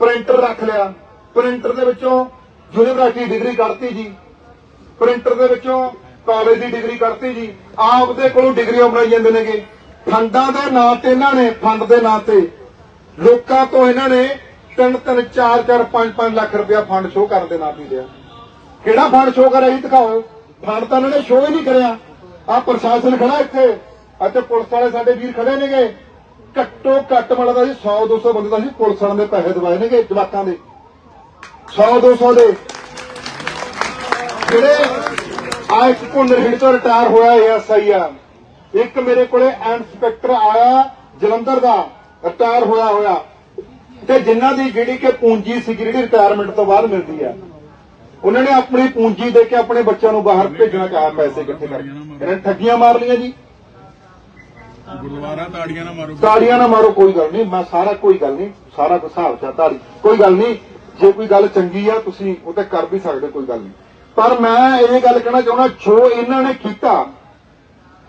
ਪ੍ਰਿੰਟਰ ਰੱਖ ਲਿਆ। ਪ੍ਰਿੰਟਰ ਦੇ ਵਿੱਚੋਂ ਯੂਨੀਵਰਸਿਟੀ ਡਿਗਰੀ ਕੱਢਤੀ ਜੀ। ਪ੍ਰਿੰਟਰ ਦੇ ਵਿੱਚੋਂ ਕਾਲਜ ਦੀ ਡਿਗਰੀ ਕੱਢਤੀ ਜੀ। ਆਪ ਕੋਲੋਂ ਡਿਗਰੀਆਂ ਬਣਾਈ ਜਾਂਦੇ ਨੇਗੇ। ਫੰਡਾਂ ਦੇ ਨਾਂ ਤੇ ਇਹਨਾਂ ਨੇ, ਫੰਡ ਦੇ ਨਾਂ ਤੇ। ਲੋਕਾਂ ਤੋਂ ਇਹਨਾਂ ਨੇ 3 3 4 4 5 5 ਲੱਖ ਰੁਪਇਆ ਫੰਡ ਸ਼ੋਅ ਕਰਨ ਦੇ ਨਾਂ ਤੇ ਲਿਆ। ਕਿਹੜਾ ਫੰਡ ਸ਼ੋਅ ਕਰਿਆ ਜੀ ਦਿਖਾਓ। ਫੰਡ ਤਾਂ ਇਹਨਾਂ ਨੇ ਸ਼ੋਅ ਹੀ ਨਹੀਂ ਕਰਿਆ। ਆ ਪ੍ਰਸ਼ਾਸਨ ਖੜਾ ਇੱਥੇ। ਅਤੇ ਪੁਲਿਸ ਵਾਲੇ ਸਾਡੇ ਵੀਰ ਖੜੇ ਨੇਗੇ। ਘੱਟੋ ਘੱਟ ਮਤਲਬ ਜੀ 100 200 ਬੰਦੇ ਦਾ ਸੀ ਪੁਲਿਸ ਵਾਲਿਆਂ ਦੇ ਪੈਸੇ ਦਵਾਏ ਨੇਗੇ ਜਵਾਕਾਂ ਦੇ। 100 200 ਦੇ। ਜਿਹੜੇ ਆ ਇੱਕ ਭੁੰਨਰ ਹਿੱਟ ਤੋਂ ਰਿਟਾਇਰ ਹੋਇਆ ਐਸਆਈ ਆ। ਇੱਕ ਮੇਰੇ ਕੋਲੇ ਇੰਸਪੈਕਟਰ ਆਇਆ ਜਲੰਧਰ ਦਾ ਰਿਟਾਇਰ ਹੋਇਆ ਹੋਇਆ। ਤੇ ਜਿਨ੍ਹਾਂ ਦੀ ਜਿਹੜੀ ਕਿ ਪੂੰਜੀ ਸੀ ਜਿਹੜੀ ਰਿਟਾਇਰਮੈਂਟ ਤੋਂ ਬਾਅਦ ਮਿਲਦੀ ਆ। ਉਹਨਾਂ ਨੇ ਆਪਣੀ ਪੂੰਜੀ ਦੇ ਕੇ ਆਪਣੇ ਬੱਚਿਆਂ ਨੂੰ ਬਾਹਰ ਭੇਜਣਾ ਚਾਹਿਆ ਪੈਸੇ ਇਕੱਠੇ ਕਰਕੇ। ਇਹਨਾਂ ਨੇ ਠੱਗੀਆਂ ਮਾਰ ਲਈਆਂ ਜੀ। ਗੁਰਦੁਆਰਾ ਤਾੜੀਆਂ ਨਾ ਮਾਰੋ। ਤਾੜੀਆਂ ਨਾ ਮਾਰੋ ਕੋਈ ਗੱਲ ਨਹੀਂ। ਮੈਂ ਸਾਰਾ ਕੋਈ ਗੱਲ ਨਹੀਂ। ਸਾਰਾ ਹਿਸਾਬ ਚ ਤਾੜੀ। ਕੋਈ ਗੱਲ ਨਹੀਂ। ਜੇ ਕੋਈ ਗੱਲ ਚੰਗੀ ਆ, ਤੁਸੀਂ ਉਹ ਤੇ ਕਰ ਵੀ ਸਕਦੇ, ਕੋਈ ਗੱਲ ਨਹੀਂ। ਪਰ ਮੈਂ ਇਹ ਗੱਲ ਕਹਿਣਾ ਚਾਹੁੰਦਾ, ਜੋ ਇਹਨਾਂ ਨੇ ਕੀਤਾ,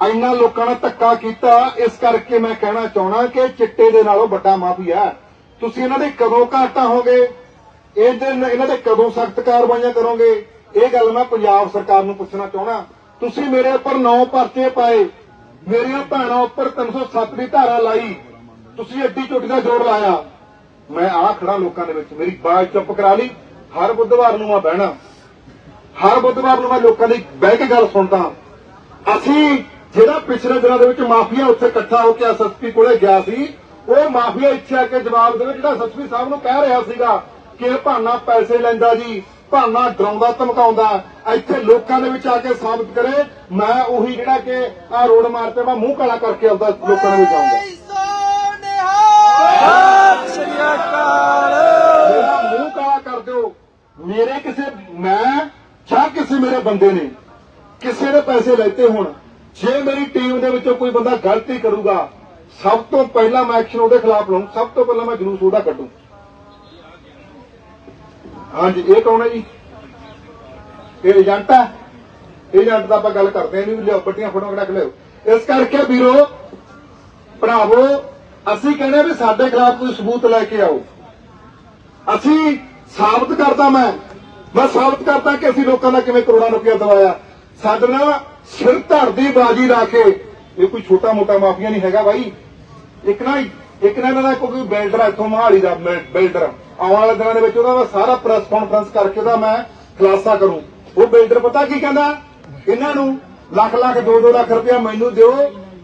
ਇੰਨਾ ਲੋਕਾਂ ਨੇ ਧੱਕਾ ਕੀਤਾ, ਇਸ ਕਰਕੇ ਮੈਂ ਕਹਿਣਾ ਚਾਹੁੰਦਾ ਕਿ ਚਿੱਟੇ ਦੇ ਨਾਲੋਂ ਵੱਡਾ ਮਾਫੀਆ ਤੁਸੀਂ ਇਹਨਾਂ ਦੇ ਕਦੋਂ ਘਾਟਾ ਹੋਗੇ ਇਹਦੇ ਇਹਨਾਂ ਦੇ ਕਦੋਂ ਸਖਤ ਕਾਰਵਾਈਆਂ ਕਰੋਗੇ? ਇਹ ਗੱਲ ਮੈਂ ਪੰਜਾਬ ਸਰਕਾਰ ਨੂੰ ਪੁੱਛਣਾ ਚਾਹੁੰਦਾ। ਤੁਸੀਂ ਮੇਰੇ ਉੱਪਰ ਨੌ ਪਰਚੇ ਪਾਏ। ਮੇਰੀਆਂ ਭੈਣਾਂ ਉੱਪਰ 307 ਦੀ ਧਾਰਾ ਲਾਈ। ਤੁਸੀਂ ਐਡੀ ਝੋਟੀ ਦਾ ਜ਼ੋਰ ਲਾਇਆ। ਮੈਂ ਆ ਖੜਾ ਲੋਕਾਂ ਦੇ ਵਿੱਚ, ਮੇਰੀ ਬਾਤ ਚੁੱਪ ਕਰਾ ਲਈ। ਹਰ ਬੁੱਧਵਾਰ ਨੂੰ ਮੈਂ ਬਹਿਣਾ। ਹਰ ਬੁੱਧਵਾਰ ਨੂੰ ਮੈਂ ਲੋਕਾਂ ਦੀ ਬਹਿ ਕੇ ਗੱਲ ਸੁਣਦਾ। ਅਸੀਂ ਜਿਹੜਾ ਪਿਛਲੇ ਦਿਨਾਂ ਦੇ ਵਿੱਚ ਮਾਫੀਆ ਉੱਥੇ ਇਕੱਠਾ ਹੋ ਕੇ ਐਸਐਸਪੀ ਕੋਲੇ ਗਿਆ ਸੀ, ਉਹ ਮਾਫੀਆ ਇੱਥੇ ਆ ਕੇ ਜਵਾਬ ਦੇਵੇ, ਜਿਹੜਾ ਐਸਐਸਪੀ ਸਾਹਿਬ ਨੂੰ ਕਹਿ ਰਿਹਾ ਸੀਗਾ ਕਿ ਇਹ ਭਾਨਾ ਪੈਸੇ ਲੈਂਦਾ ਜੀ, ਭਾਨਾ ਡਰਾਉਂਦਾ, ਧਮਕਾਉਂਦਾ, ਇੱਥੇ ਲੋਕਾਂ ਦੇ ਵਿੱਚ ਆ ਕੇ ਸਾਬਤ ਕਰੇ। ਮੈਂ ਉਹੀ ਜਿਹੜਾ ਕਿ ਆ ਰੋਡ ਮਾਰ ਤੇ ਮੈਂ ਮੂੰਹ ਕਾਲਾ ਕਰਕੇ ਆਉਂਦਾ ਲੋਕਾਂ ਦੇ ਵਿੱਚ ਆਉਂਦਾ। ਸਤਿ ਸ੍ਰੀ ਅਕਾਲ। ਮੇਰਾ ਮੂੰਹ ਕਾਲਾ ਕਰ ਦਿਓ। ਮੇਰੇ ਕਿਸੇ ਮੈਂ ਜਾਂ ਕਿਸੇ ਮੇਰੇ ਬੰਦੇ ਨੇ ਕਿਸੇ ਨੇ ਪੈਸੇ ਲੈਤੇ ਹੋਣ ਜੇ ਮੇਰੀ ਟੀਮ ਦੇ ਵਿੱਚੋਂ ਕੋਈ ਬੰਦਾ ਗਲਤੀ ਕਰੂਗਾ ਸਭ ਤੋਂ ਪਹਿਲਾਂ ਮੈਂ ਐਕਸ਼ਨ ਉਹਦੇ ਖਿਲਾਫ ਲਵਾਂ ਸਭ ਤੋਂ ਪਹਿਲਾਂ ਮੈਂ ਜਲੂਸ ਉਹਦਾ ਕੱਢੂ। ਹਾਂਜੀ ਇਹ ਕੌਣ ਹੈ ਜੀ? ਇਹ ਏਜੰਟ ਹੈ। ਏਜੰਟ ਦਾ ਆਪਾਂ ਗੱਲ ਕਰਦੇ ਨਹੀਂ ਲਿਓ ਵੱਡੀਆਂ ਫੋਟੋਆਂ ਕਢਾ ਕੇ ਲਿਓ ਇਸ ਕਰਕੇ ਵੀਰੋ ਭਰਾਵੋ ਅਸੀਂ ਕਹਿੰਦੇ ਵੀ ਸਾਡੇ ਖਿਲਾਫ ਕੋਈ ਸਬੂਤ ਲੈ ਕੇ ਆਓ। ਅਸੀਂ ਸਾਬਤ ਕਰਦਾ ਮੈਂ। ਮੈਂ ਸਾਬਤ ਕਰਦਾ ਕਿ ਅਸੀਂ ਲੋਕਾਂ ਦਾ ਕਿਵੇਂ ਕਰੋੜਾਂ ਰੁਪਇਆ ਦਵਾਇਆ। ਸਾਡੇ ਨਾਲ ਸਿਰ ਧੜ ਦੀ ਬਾਜੀ ਰੱਖ ਕੇ। ਇਹ ਕੋਈ ਛੋਟਾ ਮੋਟਾ ਮਾਫੀਆ ਨਹੀਂ ਹੈਗਾ ਬਾਈ। ਇੱਕ ਨਾ ਇੱਕ ਨਾ ਇਹਨਾਂ ਦਾ ਕੋਈ ਬਿਲਡਰ ਇੱਥੋਂ ਮਹਾਲੀ ਦਾ ਬਿਲਡਰ। ਆਉਣ ਵਾਲੇ ਦਿਨਾਂ ਦੇ ਵਿੱਚ ਉਹਦਾ ਮੈਂ ਸਾਰਾ ਪ੍ਰੈਸ ਕਾਨਫਰੰਸ ਕਰਕੇ ਉਹਦਾ ਮੈਂ ਖੁਲਾਸਾ ਕਰੂੰ। ਉਹ ਬਿਲਡਰ ਪਤਾ ਕੀ ਕਹਿੰਦਾ? ਇਹਨਾਂ ਨੂੰ ਲੱਖ ਲੱਖ 2-2 ਲੱਖ ਰੁਪਇਆ ਮੈਨੂੰ ਦਿਓ।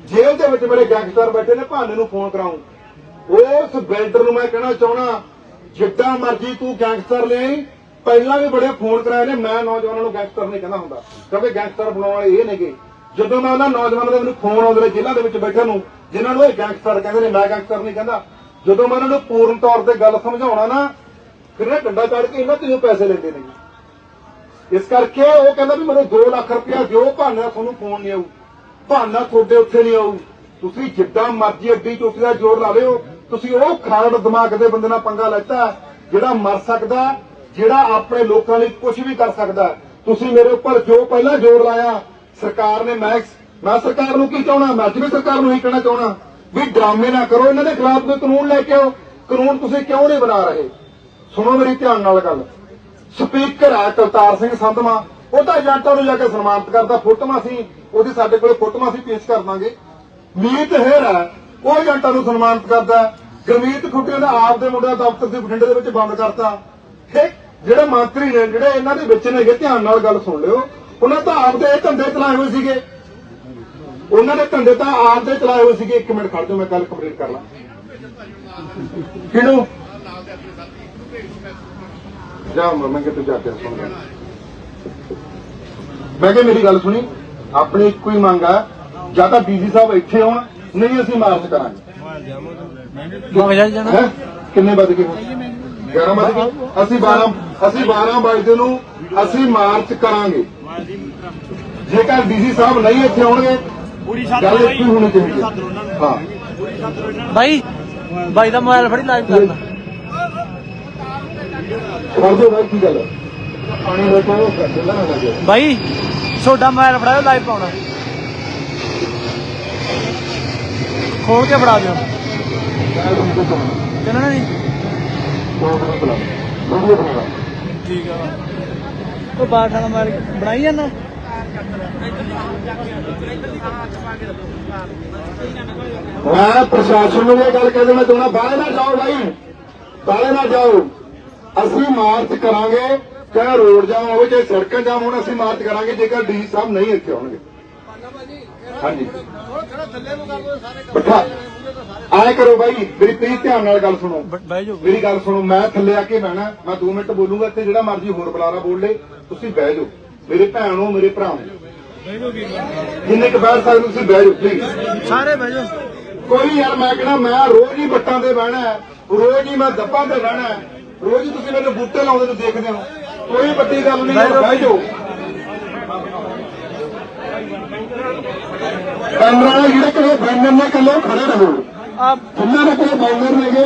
ਜੇਲ੍ਹ ਦੇ ਵਿੱਚ ਮੇਰੇ ਗੈਂਗਸਟਰ ਬੈਠੇ ਨੇ, ਭਾਨੇ ਨੂੰ ਫੋਨ ਕਰਾਉਂ ਉਸ ਬਿਲਡਰ ਨੂੰ ਮੈਂ ਕਹਿਣਾ ਚਾਹਣਾ ਜਿੱਦਾਂ ਮਰਜ਼ੀ ਤੂੰ ਗੈਂਗਸਟਰ ਲਿਆਈ ਪਹਿਲਾਂ ਵੀ ਬੜੇ ਫੋਨ ਕਰਾਏ ਨੇ, ਮੈਂ ਨੌਜਵਾਨਾਂ ਨੂੰ ਗੈਂਗਸਟਰ ਨਹੀਂ ਕਹਿੰਦਾ ਹੁੰਦਾ, ਕਿਉਂਕਿ ਗੈਂਗਸਟਰ ਬਣਾਉਣ ਵਾਲੇ ਇਹ ਨੇਗੇ। ਜਦੋਂ ਮੈਂ ਉਹਨਾਂ ਨੌਜਵਾਨਾਂ ਦੇ ਮੈਨੂੰ ਫੋਨ ਆਉਂਦੇ ਨੇ ਜ਼ਿਲ੍ਹਾ ਦੇ ਵਿੱਚ ਬੈਠੇ ਨੂੰ, ਜਿਨ੍ਹਾਂ ਨੂੰ ਇਹ ਗੈਂਗਸਟਰ ਕਹਿੰਦੇ ਨੇ, ਮੈਂ ਗੈਂਗਸਟਰ ਨਹੀਂ ਕਹਿੰਦਾ। ਜਦੋਂ ਮੈਂ ਉਹਨਾਂ ਨੂੰ ਪੂਰਨ ਤੌਰ ਤੇ ਗੱਲ ਸਮਝਾਉਣਾ ਨਾ ਫਿਰ ਇਹ ਡੰਡਾ ਚੜ ਕੇ ਇਹਨਾਂ ਤੋਂ ਪੈਸੇ ਲੈਂਦੇ ਨੇ। ਇਸ ਕਰਕੇ ਉਹ ਕਹਿੰਦਾ ਵੀ ਮੈਨੂੰ 2 ਲੱਖ ਰੁਪਇਆ ਦਿਓ, ਭਾਨਾ ਤੁਹਾਨੂੰ ਫੋਨ ਨਹੀਂ ਆਊ। ਭਾਨਾ ਤੁਹਾਡੇ ਉੱਥੇ ਨਹੀਂ ਆਊ। ਤੁਸੀਂ ਜਿੱਦਾਂ ਮਰਜ਼ੀ ਅੱਡੀ ਚੋਟੀ ਦਾ ਜ਼ੋਰ ਲਾ ਲਿਓ। ਤੁਸੀਂ ਉਹ ਖਾਰਡ ਦਿਮਾਗ ਦੇ ਬੰਦੇ ਨਾਲ ਪੰਗਾ ਲੈਤਾ, ਜਿਹੜਾ ਮਰ ਸਕਦਾ, ਜਿਹੜਾ ਆਪਣੇ ਲੋਕਾਂ ਲਈ ਕੁਝ ਵੀ ਕਰ ਸਕਦਾ। ਤੁਸੀਂ ਮੇਰੇ ਉੱਪਰ ਜੋ ਪਹਿਲਾਂ ਜ਼ੋਰ ਲਾਇਆ, ਸਰਕਾਰ ਨੇ ਮੈਂ ਮੈਂ ਸਰਕਾਰ ਨੂੰ ਕੀ ਚਾਹਣਾ ਮੈਂ ਅੱਜ ਵੀ ਸਰਕਾਰ ਨੂੰ ਇਹ ਕਹਿਣਾ ਚਾਹਣਾ ਵੀ ਡਰਾਮੇ ਨਾ ਕਰੋ, ਇਹਨਾਂ ਦੇ ਖਿਲਾਫ ਕੋਈ ਕਾਨੂੰਨ ਲੈ ਕੇ ਆਓ। ਕਾਨੂੰਨ ਤੁਸੀਂ ਕਿਉਂ ਨਹੀਂ ਬਣਾ ਰਹੇ? ਸੁਣੋ ਮੇਰੀ ਧਿਆਨ ਨਾਲ ਗੱਲ। ਸਪੀਕਰ ਆ ਕਰਤਾਰ ਸਿੰਘ ਸੰਧਮਾ ਉਹ ਤਾਂ ਏਜੰਟਾਂ ਨੂੰ ਜਾ ਕੇ ਸਨਮਾਨਿਤ ਕਰਦਾ, ਫੋਟੋਆਂ ਸੀ ਉਹਦੀ ਸਾਡੇ ਕੋਲੇ ਫੋਟੋਆਂ ਸੀ ਪੇਸ਼ ਕਰ ਦਾਂਗੇ। ਮੀਤ ਹੈਰ ਹੈ, ਉਹ ਏਜੰਟਾਂ ਨੂੰ ਸਨਮਾਨਿਤ ਕਰਦਾ ਗੁਰਮੀਤ ਖੁੱਟੇ ਦਾ ਆਪ ਦੇ ਮੁੰਡਾ ਦਫ਼ਤਰ ਦੇ ਬਠਿੰਡੇ ਦੇ ਵਿੱਚ ਬੰਦ ਕਰਤਾ। ਠੀਕ, ਜਿਹੜੇ ਮੰਤਰੀ ਨੇ, ਜਿਹੜੇ ਇਹਨਾਂ ਦੇ ਵਿੱਚ ਨੇ ਧਿਆਨ ਨਾਲ ਗੱਲ ਸੁਣ ਲਿਓ। ਉਹਨਾਂ ਤਾਂ ਆਪ ਦੇ ਇਹ ਧੰਦੇ ਚਲਾਏ ਹੋਏ ਸੀਗੇ। ਉਹਨਾਂ ਦੇ ਧੰਦੇ ਤਾਂ ਆਪ ਦੇ ਚਲਾਏ ਹੋਏ ਸੀਗੇ। ਇੱਕ ਮਿੰਟ ਖੜ ਜਾਓ, ਮੈਂ ਗੱਲ ਕੰਪਲੀਟ ਕਰ ਲਾਂ। ਕਿਹਨੂੰ? ਜਾ ਮੈਂ ਕਿਤੇ ਜਾ ਕੇ ਸੁਣ ਮੈਂ ਕਿਹਾ ਮੇਰੀ ਗੱਲ ਸੁਣੀ ਆਪਣੀ ਇੱਕੋ ਹੀ ਮੰਗ ਆ ਜਾਂ ਤਾਂ ਡੀਜੀ ਸਾਹਿਬ ਇੱਥੇ ਹੋਣ ਨਹੀਂ ਅਸੀਂ ਮਾਰਚ ਕਰਾਂਗੇ। ਹੈਂ? ਕਿੰਨੇ ਵੱਜ ਗਏ? 11 ਵੱਜ ਗਏ। ਅਸੀਂ 12 ਅਸੀਂ 12 ਵਜੇ ਨੂੰ ਅਸੀਂ ਮਾਰਚ ਕਰਾਂਗੇ। ਜੇਕਰ ਡੀਜੀ ਸਾਹਿਬ ਨਹੀਂ ਇੱਥੇ ਆਉਣਗੇ ਗੱਲ ਇੱਥੇ ਹੋਣੀ ਚਾਹੀਦੀ ਹੈ। ਹਾਂ। ਬਾਈ ਬਾਈ ਦਾ ਮੋਬਾਈਲ ਫੜੀ ਲਾਈਵ ਕਰਨਾ ਕਰ ਦਿਓ ਬਾਈ ਕੀ ਗੱਲ ਹੈ? ਪਾਣੀ ਲੈ ਕੇ ਆਓ ਗੱਲਾਂ ਨਾ ਲੱਗੇ। ਬਾਈ ਛੋਟਾ ਮੋਬਾਈਲ ਫੜਾਓ ਲਾਈਵ ਪਾਉਣਾ। ਖੋਲ ਕੇ ਫੜਾ ਦਿਓ। ਕਹਿੰਦਾ ਨਹੀਂ? ਠੀਕ ਆ। ਉਹ ਬਾਠਾ ਦਾ ਮੋਬਾਈਲ ਬਣਾਈ ਜਾਂਦਾ? ਮੈਂ ਪ੍ਰਸ਼ਾਸਨ ਨੂੰ ਇਹ ਗੱਲ ਕਹਿ ਦੇਣਾ ਚਾਹੁੰਦਾ ਬਾਹਰ ਨਾ ਜਾਓ ਭਾਈ ਬਾਹਰ ਨਾ ਜਾਓ। ਅਸੀਂ ਮਾਰਚ ਕਰਾਂਗੇ। ਚਾਹੇ ਰੋਡ ਜਾਮ ਹੋਵੇ ਚਾਹੇ ਸੜਕਾਂ ਜਾਮ ਹੋਣ ਅਸੀਂ ਮਾਰਚ ਕਰਾਂਗੇ ਜੇਕਰ ਡੀ ਸਾਹਿਬ ਨਹੀਂ ਇੱਥੇ ਆਉਣਗੇ। ਹਾਂਜੀ। ਬਿਠਾ। ਆਏ ਕਰੋ ਭਾਈ ਮੇਰੀ ਪਲੀਜ਼ ਧਿਆਨ ਨਾਲ ਗੱਲ ਸੁਣੋ। ਬਹਿ ਮੇਰੀ ਗੱਲ ਸੁਣੋ ਮੈਂ ਥੱਲੇ ਆ ਕੇ ਬਹਿਣਾ ਮੈਂ 2 ਮਿੰਟ ਬੋਲੂੰਗਾ ਤੇ ਜਿਹੜਾ ਮਰਜ਼ੀ ਹੋਰ ਬੁਲਾਰਾ ਬੋਲ ਲੇ ਤੁਸੀਂ ਬਹਿ ਜਾਓ। ਮੇਰੇ ਭੈਣੋ ਮੇਰੇ ਭਰਾਓ ਜਿੰਨੇ ਕੁ ਬੈਠ ਸਕਦੇ ਤੁਸੀਂ ਬਹਿ ਜਾਓ ਪਲੀਜ਼ ਸਾਰੇ ਬਹਿ ਜਾਓ। ਕੋਈ ਯਾਰ ਮੈਂ ਕਹਿੰਦਾ ਮੈਂ ਰੋਜ਼ ਹੀ ਬੱਟਾਂ ਤੇ ਬਹਿਣਾ ਰੋਜ਼ ਹੀ ਮੈਂ ਦੱਬਾਂ ਤੇ ਬਹਿਣਾ ਰੋਜ਼ ਹੀ ਤੁਸੀਂ ਮੈਨੂੰ ਬੂਟੇ ਲਾਉਂਦੇ ਨੂੰ ਦੇਖਦੇ ਹੋ। ਕੋਈ ਵੱਡੀ ਗੱਲ ਨਹੀਂ ਬਹਿ ਜਾਓ। ਕੈਮਰਾ ਜਿਹੜੇ ਕੋਲ ਬੈਨਰ ਨੇ ਕੱਲੇ ਖੜੇ ਰਹੋ। ਆ ਜਿੰਨਾਂ ਦੇ ਕੋਲ ਬੈਨਰ ਨੇਗੇ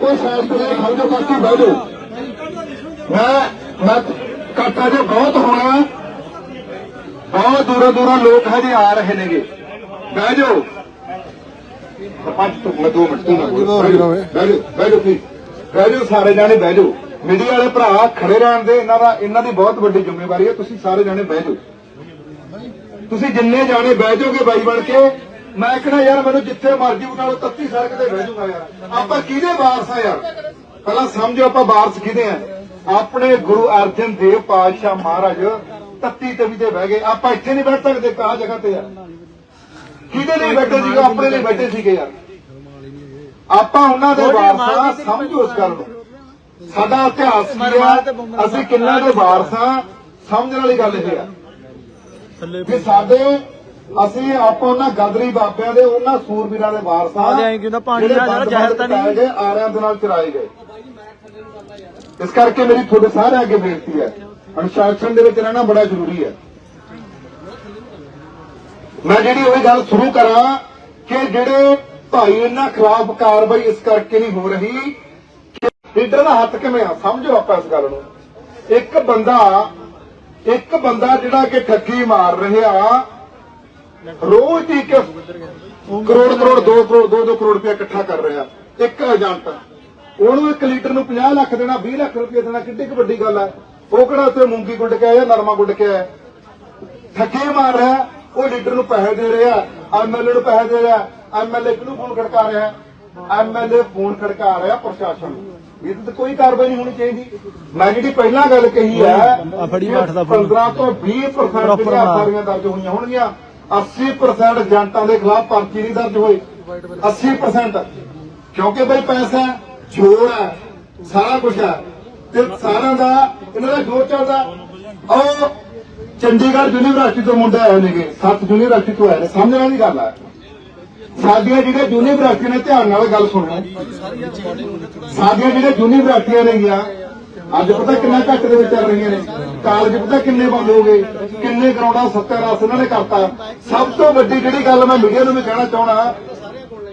ਉਹ ਸਾਈਡ ਤੇ ਖੜ ਬਾਕੀ ਬਹਿ ਜਾਓ। ਮੈਂ ਮੈਂ ਕਾਟਾ ਜੇ ਬਹੁਤ ਹੋਣਾ। ਬਹੁਤ ਦੂਰੋਂ ਦੂਰੋਂ ਲੋਕ ਹਜੇ ਆ ਰਹੇ ਨੇਗੇ। ਬਹਿ ਜਾਓ। ਪੰਜ ਤੋਂ ਮੈਂ ਦੋ ਮਿੰਟ ਨਾ। ਬਹਿ ਜਾਓ। ਬਹਿ ਜਾਓ ਸਾਰੇ ਜਾਣੇ ਬਹਿ ਜਾਓ। ਮੀਡੀਆ ਵਾਲੇ ਭਰਾ ਖੜੇ ਰਹਿਣ ਦੇ ਇਹਨਾਂ ਦਾ ਇਹਨਾਂ ਦੀ ਬਹੁਤ ਵੱਡੀ ਜ਼ਿੰਮੇਵਾਰੀ ਹੈ ਤੁਸੀਂ ਸਾਰੇ ਜਾਣੇ ਬਹਿ ਜਾਓ। ਤੁਸੀਂ ਜਿੰਨੇ ਜਾਣੇ ਬਹਿ ਜਾਓਗੇ ਬਾਈ ਬਣ ਕੇ ਮੈਂ ਕਹਿੰਦਾ ਯਾਰ ਮੈਨੂੰ ਜਿੱਥੇ ਮਰਜ਼ੀ ਬਿਠਾ ਲਓ ਤੱਤੀ ਸੜਕ ਤੇ ਬਹਿ ਜਾਊਗਾ ਯਾਰ। ਆਪਾਂ ਕਿਹਦੇ ਵਾਰਸ ਆ ਯਾਰ? ਪਹਿਲਾਂ ਸਮਝੋ ਆਪਾਂ ਵਾਰਸ ਕਿਹਦੇ ਆ। ਆਪਣੇ ਗੁਰੂ ਅਰਜਨ ਦੇਵ ਪਾਤਸ਼ਾਹ ਮਹਾਰਾਜ ਤੱਤੀ ਤਵੀ ਤੇ ਬਹਿ ਗਏ। ਆਪਾਂ ਇੱਥੇ ਨਹੀਂ ਬੈਠ ਸਕਦੇ ਕਾਹ ਜਗ੍ਹਾ ਤੇ ਯਾਰ ਕਿਹਦੇ ਲਈ ਬੈਠੇ ਸੀਗੇ? ਆਪਣੇ ਲਈ ਬੈਠੇ ਸੀਗੇ ਯਾਰ। ਆਪਾਂ ਉਹਨਾਂ ਦੇ ਵਾਰਸ ਸਮਝੋ ਇਸ ਗੱਲ ਨੂੰ। ਸਾਡਾ ਇਤਿਹਾਸ ਕੀ ਹੈ? ਅਸੀਂ ਕਿੰਨਾ ਦੇ ਵਾਰਸ ਆ ਸਮਝਣ ਵਾਲੀ ਗੱਲ ਇਹ ਆ ਥੱਲੇ ਕਿ ਸਾਡੇ ਅਸੀਂ ਆਪਾਂ ਉਹਨਾਂ ਗਦਰੀ ਬਾਬਿਆਂ ਦੇ ਉਹਨਾਂ ਸੂਰਬੀਰਾਂ ਦੇ ਵਾਰਸ ਆ ਜਿਹੜੇ ਆਰਿਆਂ ਦੇ ਨਾਲ ਚਰਾਏ ਗਏ। ਇਸ ਕਰਕੇ ਮੇਰੀ ਤੁਹਾਡੇ ਸਾਰਿਆਂ ਅੱਗੇ ਬੇਨਤੀ ਹੈ ਅਨੁਸ਼ਾਸਨ ਦੇ ਵਿੱਚ ਰਹਿਣਾ ਬੜਾ ਜ਼ਰੂਰੀ ਹੈ। ਮੈਂ ਜਿਹੜੀ ਉਹ ਗੱਲ ਸ਼ੁਰੂ ਕਰਾਂ ਕਿ ਜਿਹੜੇ ਭਾਈ ਇਹਨਾਂ ਖਿਲਾਫ ਕਾਰਵਾਈ ਇਸ ਕਰਕੇ ਨਹੀਂ ਹੋ ਰਹੀ ਲੀਡਰ ਦਾ ਹੱਥ ਕਿਵੇਂ ਆ? ਸਮਝੋ ਆਪਾਂ ਇਸ ਗੱਲ ਨੂੰ। ਇੱਕ ਬੰਦਾ ਇੱਕ ਬੰਦਾ ਜਿਹੜਾ ਕਿ ਠੱਗੀ ਮਾਰ ਰਿਹਾ, ਰੋਜ਼ ਦੀ ਇੱਕ ਕਰੋੜ ਕਰੋੜ 2 ਕਰੋੜ 2 2 ਕਰੋੜ ਰੁਪਏ ਇਕੱਠਾ ਕਰ ਰਿਹਾ। ਇੱਕ ਏਜੰਟ। ਉਹਨੂੰ ਇੱਕ ਲੀਟਰ ਨੂੰ 50 ਲੱਖ ਦੇਣਾ 20 ਲੱਖ ਰੁਪਏ ਦੇਣਾ, ਕਿੱਡੀ ਕੁ ਵੱਡੀ ਗੱਲ ਹੈ ਉਹ ਕਿਹੜਾ ਉੱਥੇ ਮੂੰਗੀ ਗੁੱਡ ਕੇ ਆਇਆ, ਨਰਮਾ ਗੁੱਡ ਕੇ ਆਇਆ? ਠੱਗੇ ਮਾਰ ਰਿਹਾ, ਉਹ ਲੀਡਰ ਨੂੰ ਪੈਸੇ ਦੇ ਰਿਹਾ ਐਮਐਲਏ ਨੂੰ ਪੈਸੇ ਦੇ ਰਿਹਾ ਐਮਐਲਏ ਕਿਹਨੂੰ ਫੋਨ ਖੜਕਾ ਰਿਹਾ? ਐਮਐਲਏ ਫੋਨ ਖੜਕਾ ਰਿਹਾ ਪ੍ਰਸ਼ਾਸਨ ਨੂੰ। ਇਹ ਤੇ ਕੋਈ ਕਾਰਵਾਈ ਨਹੀਂ ਹੋਣੀ ਚਾਹੀਦੀ। ਮੈਂ ਜਿਹੜੀ ਪਹਿਲਾਂ ਗੱਲ ਕਹੀ ਆ ਫੜੀ ਬਾਠ ਦਾ ਫੋਨ। 15 ਤੋਂ 20% Proper ਜਿਹੜੀਆਂ। ਸਾਰੀਆਂ ਦਰਜ ਹੋਈਆਂ ਹੋਣਗੀਆਂ 80% ਏਜੰਟਾਂ ਦੇ ਖਿਲਾਫ ਪਰਚੀ ਨਹੀਂ ਦਰਜ ਹੋਈ 80% ਕਿਉਂਕਿ ਬਈ ਪੈਸਾ ਜੋਰ ਹੈ ਸਾਰਾ ਕੁਝ ਹੈ। ਤੇ ਸਾਰਿਆਂ ਦਾ ਇਹਨਾਂ ਦਾ ਜੋਰ ਚੱਲਦਾ। ਉਹ ਚੰਡੀਗੜ੍ਹ ਯੂਨੀਵਰਸਿਟੀ ਤੋਂ ਮੁੰਡੇ ਆਏ ਨੇਗੇ ਸੱਤ ਯੂਨੀਵਰਸਿਟੀ ਤੋਂ ਆਏ ਨੇ ਸਮਝਣ ਵਾਲੀ ਗੱਲ ਹੈ। ਸਾਡੀਆਂ ਜਿਹੜੀਆਂ ਯੂਨੀਵਰਸਿਟੀ ਨੇ ਧਿਆਨ ਨਾਲ ਗੱਲ ਸੁਣੋ ਸਾਡੀਆਂ ਜਿਹੜੀਆਂ ਯੂਨੀਵਰਸਿਟੀਆਂ ਨੇਗੀਆਂ ਅੱਜ ਪਤਾ ਕਿੰਨਾ ਘੱਟ ਦੇ ਵਿੱਚ ਚੱਲ ਰਹੀਆਂ ਨੇ। ਕਾਲਜ ਪਤਾ ਕਿੰਨੇ ਬੰਦ ਹੋ ਗਏ ਕਿੰਨੇ ਗਰਾਊਂਡਾਂ ਸੱਤਿਆਨਾਸ਼ ਇਹਨਾਂ ਨੇ ਕਰਤਾ। ਸਭ ਤੋਂ ਵੱਡੀ ਜਿਹੜੀ ਗੱਲ ਮੈਂ ਮੀਡੀਆ ਨੂੰ ਵੀ ਕਹਿਣਾ ਚਾਹਣਾ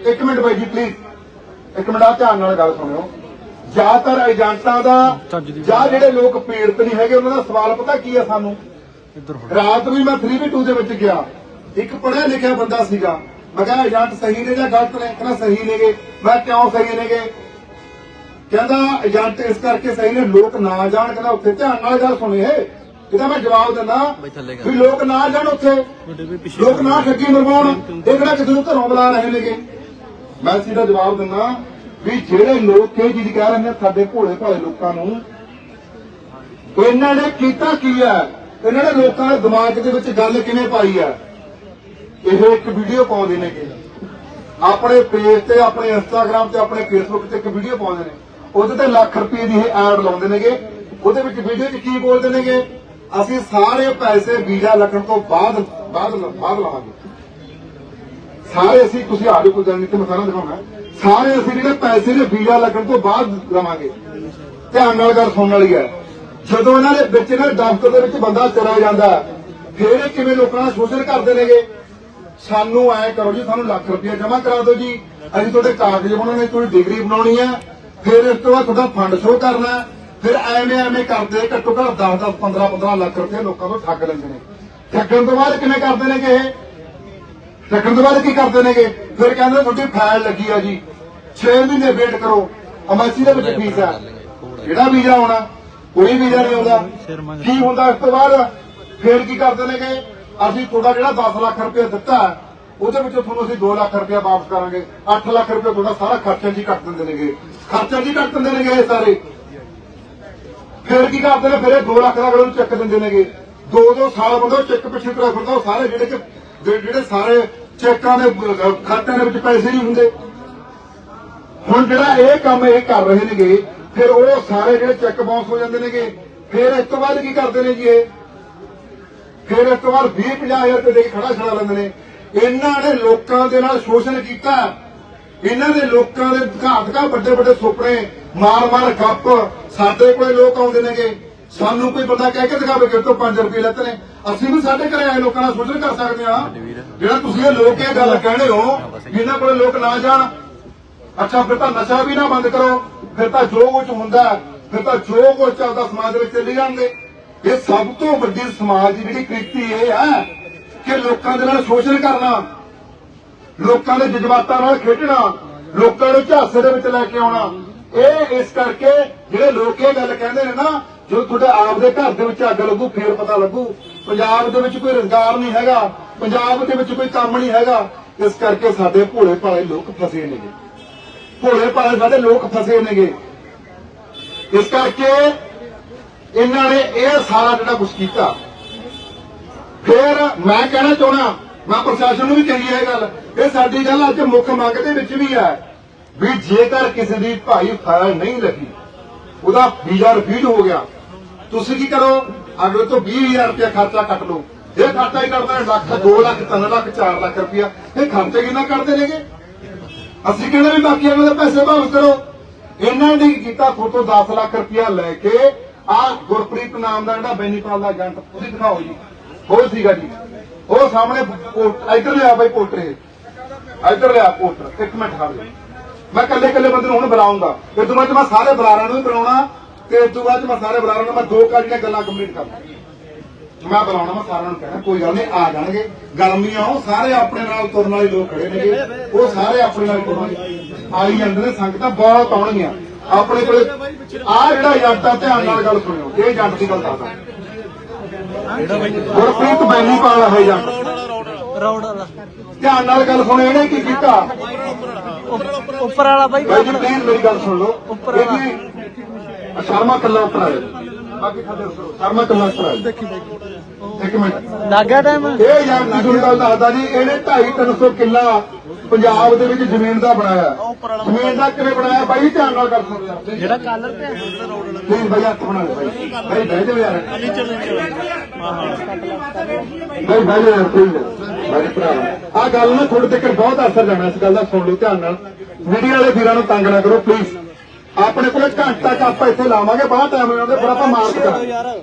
ਇੱਕ ਮਿੰਟ ਬਾਈ ਜੀ ਪਲੀਜ਼ ਇੱਕ ਮਿੰਟ ਆ ਧਿਆਨ ਨਾਲ ਗੱਲ ਸੁਣਿਓ। ਜ਼ਿਆਦਾਤਰ ਏਜੰਟਾਂ ਦਾ ਜਾਂ ਜਿਹੜੇ ਲੋਕ ਪੀੜਤ ਨਹੀਂ ਹੈਗੇ ਉਹਨਾਂ ਦਾ ਸਵਾਲ ਪਤਾ ਕੀ ਆ ਸਾਨੂੰ? ਰਾਤ ਨੂੰ ਮੈਂ 3v2 ਦੇ ਵਿੱਚ ਗਿਆ। ਇੱਕ ਪੜ੍ਹਿਆ ਲਿਖਿਆ ਬੰਦਾ ਸੀਗਾ। ਮੈਂ ਕਿਹਾ ਏਜੰਟ ਸਹੀ ਨੇ ਜਾਂ ਗਲਤ ਨੇ ਕਹਿੰਦਾ ਸਹੀ ਨੇਗੇ ਮੈਂ ਕਿਉਂ ਸਹੀ ਨੇਗੇ? ਕਹਿੰਦਾ ਏਜੰਟ ਇਸ ਕਰਕੇ ਸਹੀ ਨੇ ਲੋਕ ਨਾ ਜਾਣ ਕਹਿੰਦਾ ਉੱਥੇ ਧਿਆਨ ਨਾਲ ਗੱਲ ਸੁਣੀ ਹੈ ਇਹਦਾ ਮੈਂ ਜਵਾਬ ਦਿੰਦਾ ਵੀ ਲੋਕ ਨਾ ਜਾਣ ਉੱਥੇ। ਲੋਕ ਨਾ ਠੱਗੀ ਮਰਵਾਉਣ। ਇਹ ਕਿਹੜਾ ਕਿਸੇ ਨੂੰ ਘਰੋਂ ਬੁਲਾ ਰਹੇ ਨੇਗੇ? ਮੈਂ ਸਿੱਧਾ ਜਵਾਬ ਦਿੰਦਾ ਵੀ ਜਿਹੜੇ ਲੋਕ ਇਹ ਚੀਜ਼ ਕਹਿ ਰਹੇ ਨੇ ਸਾਡੇ ਭੋਲੇ ਭਾਲੇ ਲੋਕਾਂ ਨੂੰ ਇਹਨਾਂ ਨੇ ਕੀਤਾ ਕੀ ਹੈ? ਇਹਨਾਂ ਨੇ ਲੋਕਾਂ ਦੇ ਦਿਮਾਗ ਦੇ ਵਿੱਚ ਗੱਲ ਕਿਵੇਂ ਪਾਈ ਹੈ? ਇਹ ਇੱਕ ਵੀਡੀਓ ਪਾਉਂਦੇ ਨੇ ਕਿ ਆਪਣੇ ਪੇਜ ਤੇ, ਆਪਣੇ ਇੰਸਟਾਗ੍ਰam ਤੇ, ਆਪਣੇ ਫੇਸਬੁੱਕ ਤੇ ਇੱਕ ਵੀਡੀਓ ਪਾਉਂਦੇ ਨੇ। ਉਹਦੇ ਤੇ ਲੱਖ ਰੁਪਏ ਦੀ ਇਹ ਐਡ ਲਾਉਂਦੇ ਨੇਗੇ। ਉਹਦੇ ਵਿੱਚ ਵੀਡੀਓ 'ਚ ਕੀ ਬੋਲਦੇ ਨੇਗੇ? ਅਸੀਂ ਸਾਰੇ ਪੈਸੇ ਵੀਜ਼ਾ ਲੱਗਣ ਤੋਂ ਬਾਅਦ ਬਾਅਦ ਬਾਅਦ ਲਾਵਾਂਗੇ। ਸਾਰੇ ਅਸੀਂ, ਤੁਸੀਂ ਆ ਜਾਓ ਕੋਈ ਗੱਲ ਨਹੀਂ ਮੈਂ ਸਾਰਾ ਦਿਖਾਉਣਾ ਸਾਰੇ ਅਸੀਂ ਜਿਹੜੇ ਪੈਸੇ ਦੇ ਵੀਜ਼ਾ ਲੱਗਣ ਤੋਂ ਬਾਅਦ ਲਵਾਂਗੇ। ਧਿਆਨ ਨਾਲ ਗੱਲ ਸੁਣਨ ਵਾਲੀ ਹੈ। ਜਦੋਂ ਇਹਨਾਂ ਦੇ ਵਿੱਚ ਨਾ ਦਫ਼ਤਰ ਦੇ ਵਿੱਚ ਬੰਦਾ ਚਲਾ ਜਾਂਦਾ ਫੇਰ ਇਹ ਕਿਵੇਂ ਲੋਕਾਂ ਨਾਲ ਸ਼ੋਸ਼ਣ ਕਰਦੇ ਨੇਗੇ? ਸਾਨੂੰ ਐ ਕਰੋ ਜੀ ਸਾਨੂੰ ਲੱਖ ਰੁਪਏ ਜਮ੍ਹਾਂ ਕਰਾ ਦਿਓ ਜੀ। ਅਸੀਂ ਤੁਹਾਡੇ ਕਾਗਜ਼ ਬਣਾਉਣੇ ਤੁਹਾਡੀ ਡਿਗਰੀ ਬਣਾਉਣੀ ਹੈ ਫਿਰ ਇਸ ਤੋਂ ਬਾਅਦ ਤੁਹਾਡਾ ਫੰਡ ਸ਼ੋਅ ਕਰਨਾ। ਫਿਰ ਐਵੇਂ ਐਵੇਂ ਕਰਦੇ ਘੱਟੋ ਘੱਟ 10 10 15 15 ਲੱਖ ਰੁਪਏ ਲੋਕਾਂ ਤੋਂ ਠੱਗ ਲੈਂਦੇ ਨੇ। ਠੱਗਣ ਤੋਂ ਬਾਅਦ ਕਿਵੇਂ ਕਰਦੇ ਨੇ ਕਿ ਇਹ? ਠੱਗਣ ਤੋਂ ਬਾਅਦ ਕੀ ਕਰਦੇ ਨੇਗੇ? ਫਿਰ ਕਹਿੰਦੇ ਤੁਹਾਡੀ ਫਾਈਲ ਲੱਗੀ ਆ ਜੀ। 6 ਮਹੀਨੇ ਵੇਟ ਕਰੋ। ਅਮਾਸੀ ਦੇ ਵਿੱਚ ਫੀਸ ਆ। ਕਿਹੜਾ ਵੀਜ਼ਾ ਆਉਣਾ? ਕੋਈ ਵੀਜ਼ਾ ਨਹੀਂ ਆਉਂਦਾ। ਕੀ ਹੁੰਦਾ ਇਸ ਤੋਂ ਬਾਅਦ? ਫਿਰ ਕੀ ਕਰਦੇ ਨੇਗੇ? ਅਸੀਂ ਤੁਹਾਡਾ ਜਿਹੜਾ 10 ਲੱਖ ਰੁਪਏ ਦਿੱਤਾ ਹੈ, ਉਹਦੇ ਵਿੱਚੋਂ ਤੁਹਾਨੂੰ ਅਸੀਂ 2 ਲੱਖ ਰੁਪਏ ਵਾਪਸ ਕਰਾਂਗੇ। 8 ਲੱਖ ਰੁਪਏ ਤੁਹਾਡਾ ਸਾਰਾ ਖਰਚਾ ਜੀ ਕੱਟ ਦਿੰਦੇ ਨੇਗੇ। ਖਰਚਾ ਜੀ ਕੱਟ ਦਿੰਦੇ ਨੇਗੇ ਇਹ ਸਾਰੇ। ਫਿਰ ਕੀ ਕਰਦੇ ਨੇ? ਫਿਰ ਇਹ 2 ਲੱਖ ਦਾ ਅਗਲੇ ਨੂੰ ਚੈੱਕ ਦਿੰਦੇ ਨੇਗੇ। ਦੋ ਦੋ ਸਾਲ ਬੰਦਾ ਚੈੱਕ ਪਿੱਛੇ ਤੁਰਿਆ ਫਿਰਦਾ ਉਹ ਸਾਰੇ ਜਿਹੜੇ ਕਿ ਜਿਹੜੇ ਸਾਰੇ ਚੈੱਕਾਂ ਦੇ ਅਹ, ਖਾਤਿਆਂ ਦੇ ਵਿੱਚ ਪੈਸੇ ਨਹੀਂ ਹੁੰਦੇ। ਹੁਣ ਜਿਹੜਾ ਇਹ ਕੰਮ ਇਹ ਕਰ ਰਹੇ ਨੇਗੇ ਫਿਰ ਉਹ ਸਾਰੇ ਜਿਹੜੇ ਚੈੱਕ ਬਾਉਂਸ ਹੋ ਜਾਂਦੇ ਨੇਗੇ। ਫਿਰ ਇਸ ਤੋਂ ਬਾਅਦ ਕੀ ਕਰਦੇ ਨੇ ਜੀ ਇਹ? ਫਿਰ ਇਸ ਤੋਂ ਬਾਅਦ 20 ਹਜ਼ਾਰ ਰੁਪਏ ਦੇ ਕੇ ਖੜਾ ਛੜਾ ਲੈਂਦੇ ਨੇ। ਇਹਨਾਂ ਨੇ ਲੋਕਾਂ ਦੇ ਨਾਲ ਸ਼ੋਸ਼ਣ ਕੀਤਾ। ਇਹਨਾਂ ਦੇ ਲੋਕਾਂ ਦੇ ਘਾਤਕਾ ਵੱਡੇ ਵੱਡੇ ਸੁਪਨੇ ਮਾਰ ਮਾਰ ਗੱਪ ਸਾਡੇ ਕੋਲੇ ਲੋਕ ਆਉਂਦੇ ਨੇਗੇ। ਸਾਨੂੰ ਕੋਈ ਬੰਦਾ ਕਹਿ ਕੇ ਦਿਖਾਵੇ ਕਿ ਤੋਂ 5 ਰੁਪਏ ਲੈਤੇ ਨੇ। ਅਸੀਂ ਵੀ ਸਾਡੇ ਘਰੇ ਆਏ ਲੋਕਾਂ ਨਾਲ ਸ਼ੋਸ਼ਣ ਕਰ ਸਕਦੇ ਹਾਂ। ਜਿਹੜਾ ਤੁਸੀਂ ਇਹ ਲੋਕ ਇਹ ਗੱਲ ਕਹਿੰਦੇ ਹੋ ਇਹਨਾਂ ਕੋਲੇ ਲੋਕ ਨਾ ਜਾਣ ਅੱਛਾ ਫਿਰ ਤਾਂ ਨਸ਼ਾ ਵੀ ਨਾ ਬੰਦ ਕਰੋ। ਫਿਰ ਤਾਂ ਜੋ ਕੁਝ ਹੁੰਦਾ ਫਿਰ ਤਾਂ ਜੋ ਕੁਝ ਚੱਲਦਾ ਸਮਾਜ ਵਿੱਚ ਚੱਲੀ ਜਾਂਦੇ। ਇਹ ਸਭ ਤੋਂ ਵੱਡੀ ਸਮਾਜ ਦੀ ਜਿਹੜੀ ਕ੍ਰਿਤੀ ਇਹ ਹੈ ਕਿ ਲੋਕਾਂ ਦੇ ਨਾਲ ਸ਼ੋਸ਼ਣ ਕਰਨਾ, ਲੋਕਾਂ ਦੇ ਜਜ਼ਬਾਤਾਂ ਨਾਲ ਖੇਡਣਾ, ਲੋਕਾਂ ਨੂੰ ਝਾਂਸੇ ਦੇ ਵਿੱਚ ਲੈ ਕੇ ਆਉਣਾ। ਇਹ ਇਸ ਕਰਕੇ ਜਿਹੜੇ ਲੋਕ ਇਹ ਗੱਲ ਕਹਿੰਦੇ ਨੇ ਨਾ ਜੋ ਤੁਹਾਡੇ ਆਪ ਦੇ ਘਰ ਦੇ ਵਿੱਚ ਅੱਗ ਲੱਗੂ, ਫੇਰ ਪਤਾ ਲੱਗੂ। ਪੰਜਾਬ ਦੇ ਵਿੱਚ ਕੋਈ ਰੋਜ਼ਗਾਰ ਨਹੀਂ ਹੈਗਾ, ਪੰਜਾਬ ਦੇ ਵਿੱਚ ਕੋਈ ਕੰਮ ਨਹੀਂ ਹੈਗਾ। ਇਸ ਕਰਕੇ ਸਾਡੇ ਭੋਲੇ ਭਾਲੇ ਲੋਕ ਫਸੇ ਨੇਗੇ। ਭੋਲੇ ਭਾਲੇ ਸਾਡੇ ਲੋਕ ਫਸੇ ਨੇਗੇ। ਇਸ ਕਰਕੇ ਇਹਨਾਂ ਨੇ ਇਹ ਸਾਰਾ ਜਿਹੜਾ ਕੁਝ ਕੀਤਾ। ਫਿਰ ਮੈਂ ਕਹਿਣਾ ਚਾਹਣਾ ਮੈਂ ਪ੍ਰਸ਼ਾਸਨ ਨੂੰ ਵੀ ਕਹੀ ਇਹ ਗੱਲ ਇਹ ਸਾਡੀ ਗੱਲ ਅੱਜ ਮੁੱਖ ਮੰਗ ਦੇ ਵਿੱਚ ਵੀ ਹੈ ਵੀ ਜੇਕਰ ਕਿਸੇ ਦੀ ਭਾਈ ਫਾਇਲ ਨਹੀਂ ਲੱਗੀ, ਉਹਦਾ ਵੀਜ਼ਾ ਰਿਫਿਊਜ਼ ਹੋ ਗਿਆ। ਤੁਸੀਂ ਕੀ ਕਰੋ ਅਗਲੇ ਤੋਂ 20000 ਰੁਪਇਆ ਖਰਚਾ ਕੱਟ ਲਓ। ਇਹ ਖਰਚਾ ਹੀ ਕਰਦਾ ਲੱਖ 2 ਲੱਖ 3 ਲੱਖ 4 ਲੱਖ ਰੁਪਇਆ, ਇਹ ਖਰਚੇ ਕਿੰਨਾ ਕਰਦੇ ਨੇਗੇ? ਅਸੀਂ ਕਹਿੰਦੇ ਵੀ ਬਾਕੀਆਂ ਦੇ ਪੈਸੇ ਵਾਪਸ ਕਰੋ। ਇਹਨਾਂ ਨੇ ਕੀ ਕੀਤਾ ਤੋਂ 10 ਲੱਖ ਰੁਪਇਆ ਲੈ ਕੇ ਆ ਗੁਰਪ੍ਰੀਤ ਨਾਮ ਦਾ ਜਿਹੜਾ ਬੈਨੀਪਾਲ ਦਾ ਏਜੰਟ ਤੁਸੀਂ ਦਿਖਾਓ ਜੀ। ਹੋਰ ਸੀਗਾ ਜੀ। ਉਹ ਸਾਹਮਣੇ ਪੋ- ਇੱਧਰ ਲਿਆ ਬਾਈ ਪੋਟਰੇ ਇੱਧਰ ਲਿਆ ਪੋਟਰ ਇੱਕ ਮਿੰਟ ਖੜ ਜਾ। ਮੈਂ ਕੱਲੇ ਕੱਲੇ ਬੰਦੇ ਨੂੰ ਹੁਣ ਬੁਲਾਉਂਗਾ ਤੇ ਤੋਂ ਬਾਅਦ 'ਚ ਮੈਂ ਸਾਰੇ ਬੁਲਾਰਾਂ ਨੂੰ ਵੀ ਬੁਲਾਉਣਾ, ਤੇ ਇਸ ਤੋਂ ਬਾਅਦ 'ਚ ਮੈਂ ਸਾਰੇ ਬੁਲਾਰਾਂ ਨੂੰ ਮੈਂ ਦੋ ਕਾਲੀਆਂ ਗੱਲਾਂ ਕੰਪਲੀਟ ਕਰਨਾ ਮੈਂ ਬੁਲਾਉਣਾ, ਮੈਂ ਸਾਰਿਆਂ ਨੂੰ ਕਹਿਣਾ, ਕੋਈ ਗੱਲ ਨਹੀਂ, ਆ ਜਾਣਗੇ। ਗਰਮੀਆਂ, ਉਹ ਸਾਰੇ ਆਪਣੇ ਨਾਲ ਤੁਰਨ ਵਾਲੇ ਲੋਕ ਖੜੇ ਨੇਗੇ। ਉਹ ਸਾਰੇ ਆਪਣੇ ਨਾਲ ਤੁਰਨਗੇ। ਆਈ ਜਾਂਦੇ ਨੇ, ਸੰਗਤਾਂ ਬਹੁਤ ਆਉਣਗੀਆਂ। ਆਪਣੇ ਕੋਲੇ ਆ ਜਿਹੜਾ ਏਜੰਟ ਆ ਧਿਆਨ ਨਾਲ ਗੱਲ ਸੁਣਿਓ ਇਹ ਏਜੰਟ ਦੀ ਗੱਲ ਦੱਸਦਾ। ਗੁਰਪ੍ਰੀਤ ਬੈਨੀਪਾਲ ਹੈ ਏਜੰਟ ਰੌੜ ਵਾਲਾ ਧਿਆਨ ਨਾਲ ਗੱਲ ਸੁਣੋ ਇਹਨੇ ਕੀ ਕੀਤਾ? ਉੱਪ- ਉੱਪਰ ਵਾਲਾ ਬਾਈ ਭਾਈ ਜੀ ਪਲੀਜ਼ ਮੇਰੀ ਗੱਲ ਸੁਣ ਲਓ। ਉੱਪਰ ਆਹ ਸ਼ਰਮਾ ਕੱਲਾ ਉੱਪਰ ਆਇਆ ਬਾਕੀ ਥੱਲੇ ਉਤਰੋ ਸ਼ਰਮਾ ਕੱਲਾ ਉੱਪਰ ਆਇਆ ਇੱਕ ਮਿੰਟ। ਲੱਗ ਗਿਆ ਟਾਈਮ ਇਹ ਯਾਰ ਕੀ ਤੁਹਾਨੂੰ ਗੱਲ ਦੱਸਦਾ ਜੀ ਇਹਨੇ 2.5 300 ਕਿੱਲਾ ਪੰਜਾਬ ਦੇ ਵਿੱਚ ਜ਼ਮੀਨ ਦਾ ਬਣਾਇਆ। ਜ਼ਮੀਨ ਦਾ ਕਿਵੇਂ ਬਣਾਇਆ? ਬਾਈ ਧਿਆਨ ਨਾਲ ਗੱਲ ਸੁਣ ਯਾਰ। ਜਿਹੜਾ ਕਾਲਰ ਤੇ ਪਲੀਜ਼ ਬਾਈ ਹੱਥ ਬਣਾ ਲੈ ਬਾਈ। ਬਾਈ ਬਹਿ ਜਾ ਯਾਰ। ਬਾਈ ਬਹਿ ਜਾ ਯਾਰ ਪਲੀਜ਼ ਬਾਈ ਭਰਾ। ਆ ਗੱਲ ਨਾ ਤੁਹਾਡੇ ਤੱਕ ਬਹੁਤ ਅਸਰ ਜਾਣਾ ਇਸ ਗੱਲ ਦਾ ਸੁਣ ਲਓ ਧਿਆਨ ਨਾਲ। ਮੀਡੀਆ ਵਾਲੇ ਵੀਰਾਂ ਨੂੰ ਤੰਗ ਨਾ ਕਰੋ ਪਲੀਜ਼ ਆਪਣੇ ਕੋਲੇ ਘੰਟਾ ਤੱਕ ਆਪਾਂ ਇੱਥੇ ਲਾਵਾਂਗੇ ਬਾਹਰ ਟਾਈਮ ਲਾਉਂਦੇ ਫਿਰ ਆਪਾਂ ਮਾਰਚ ਕਰਾਂਗੇ।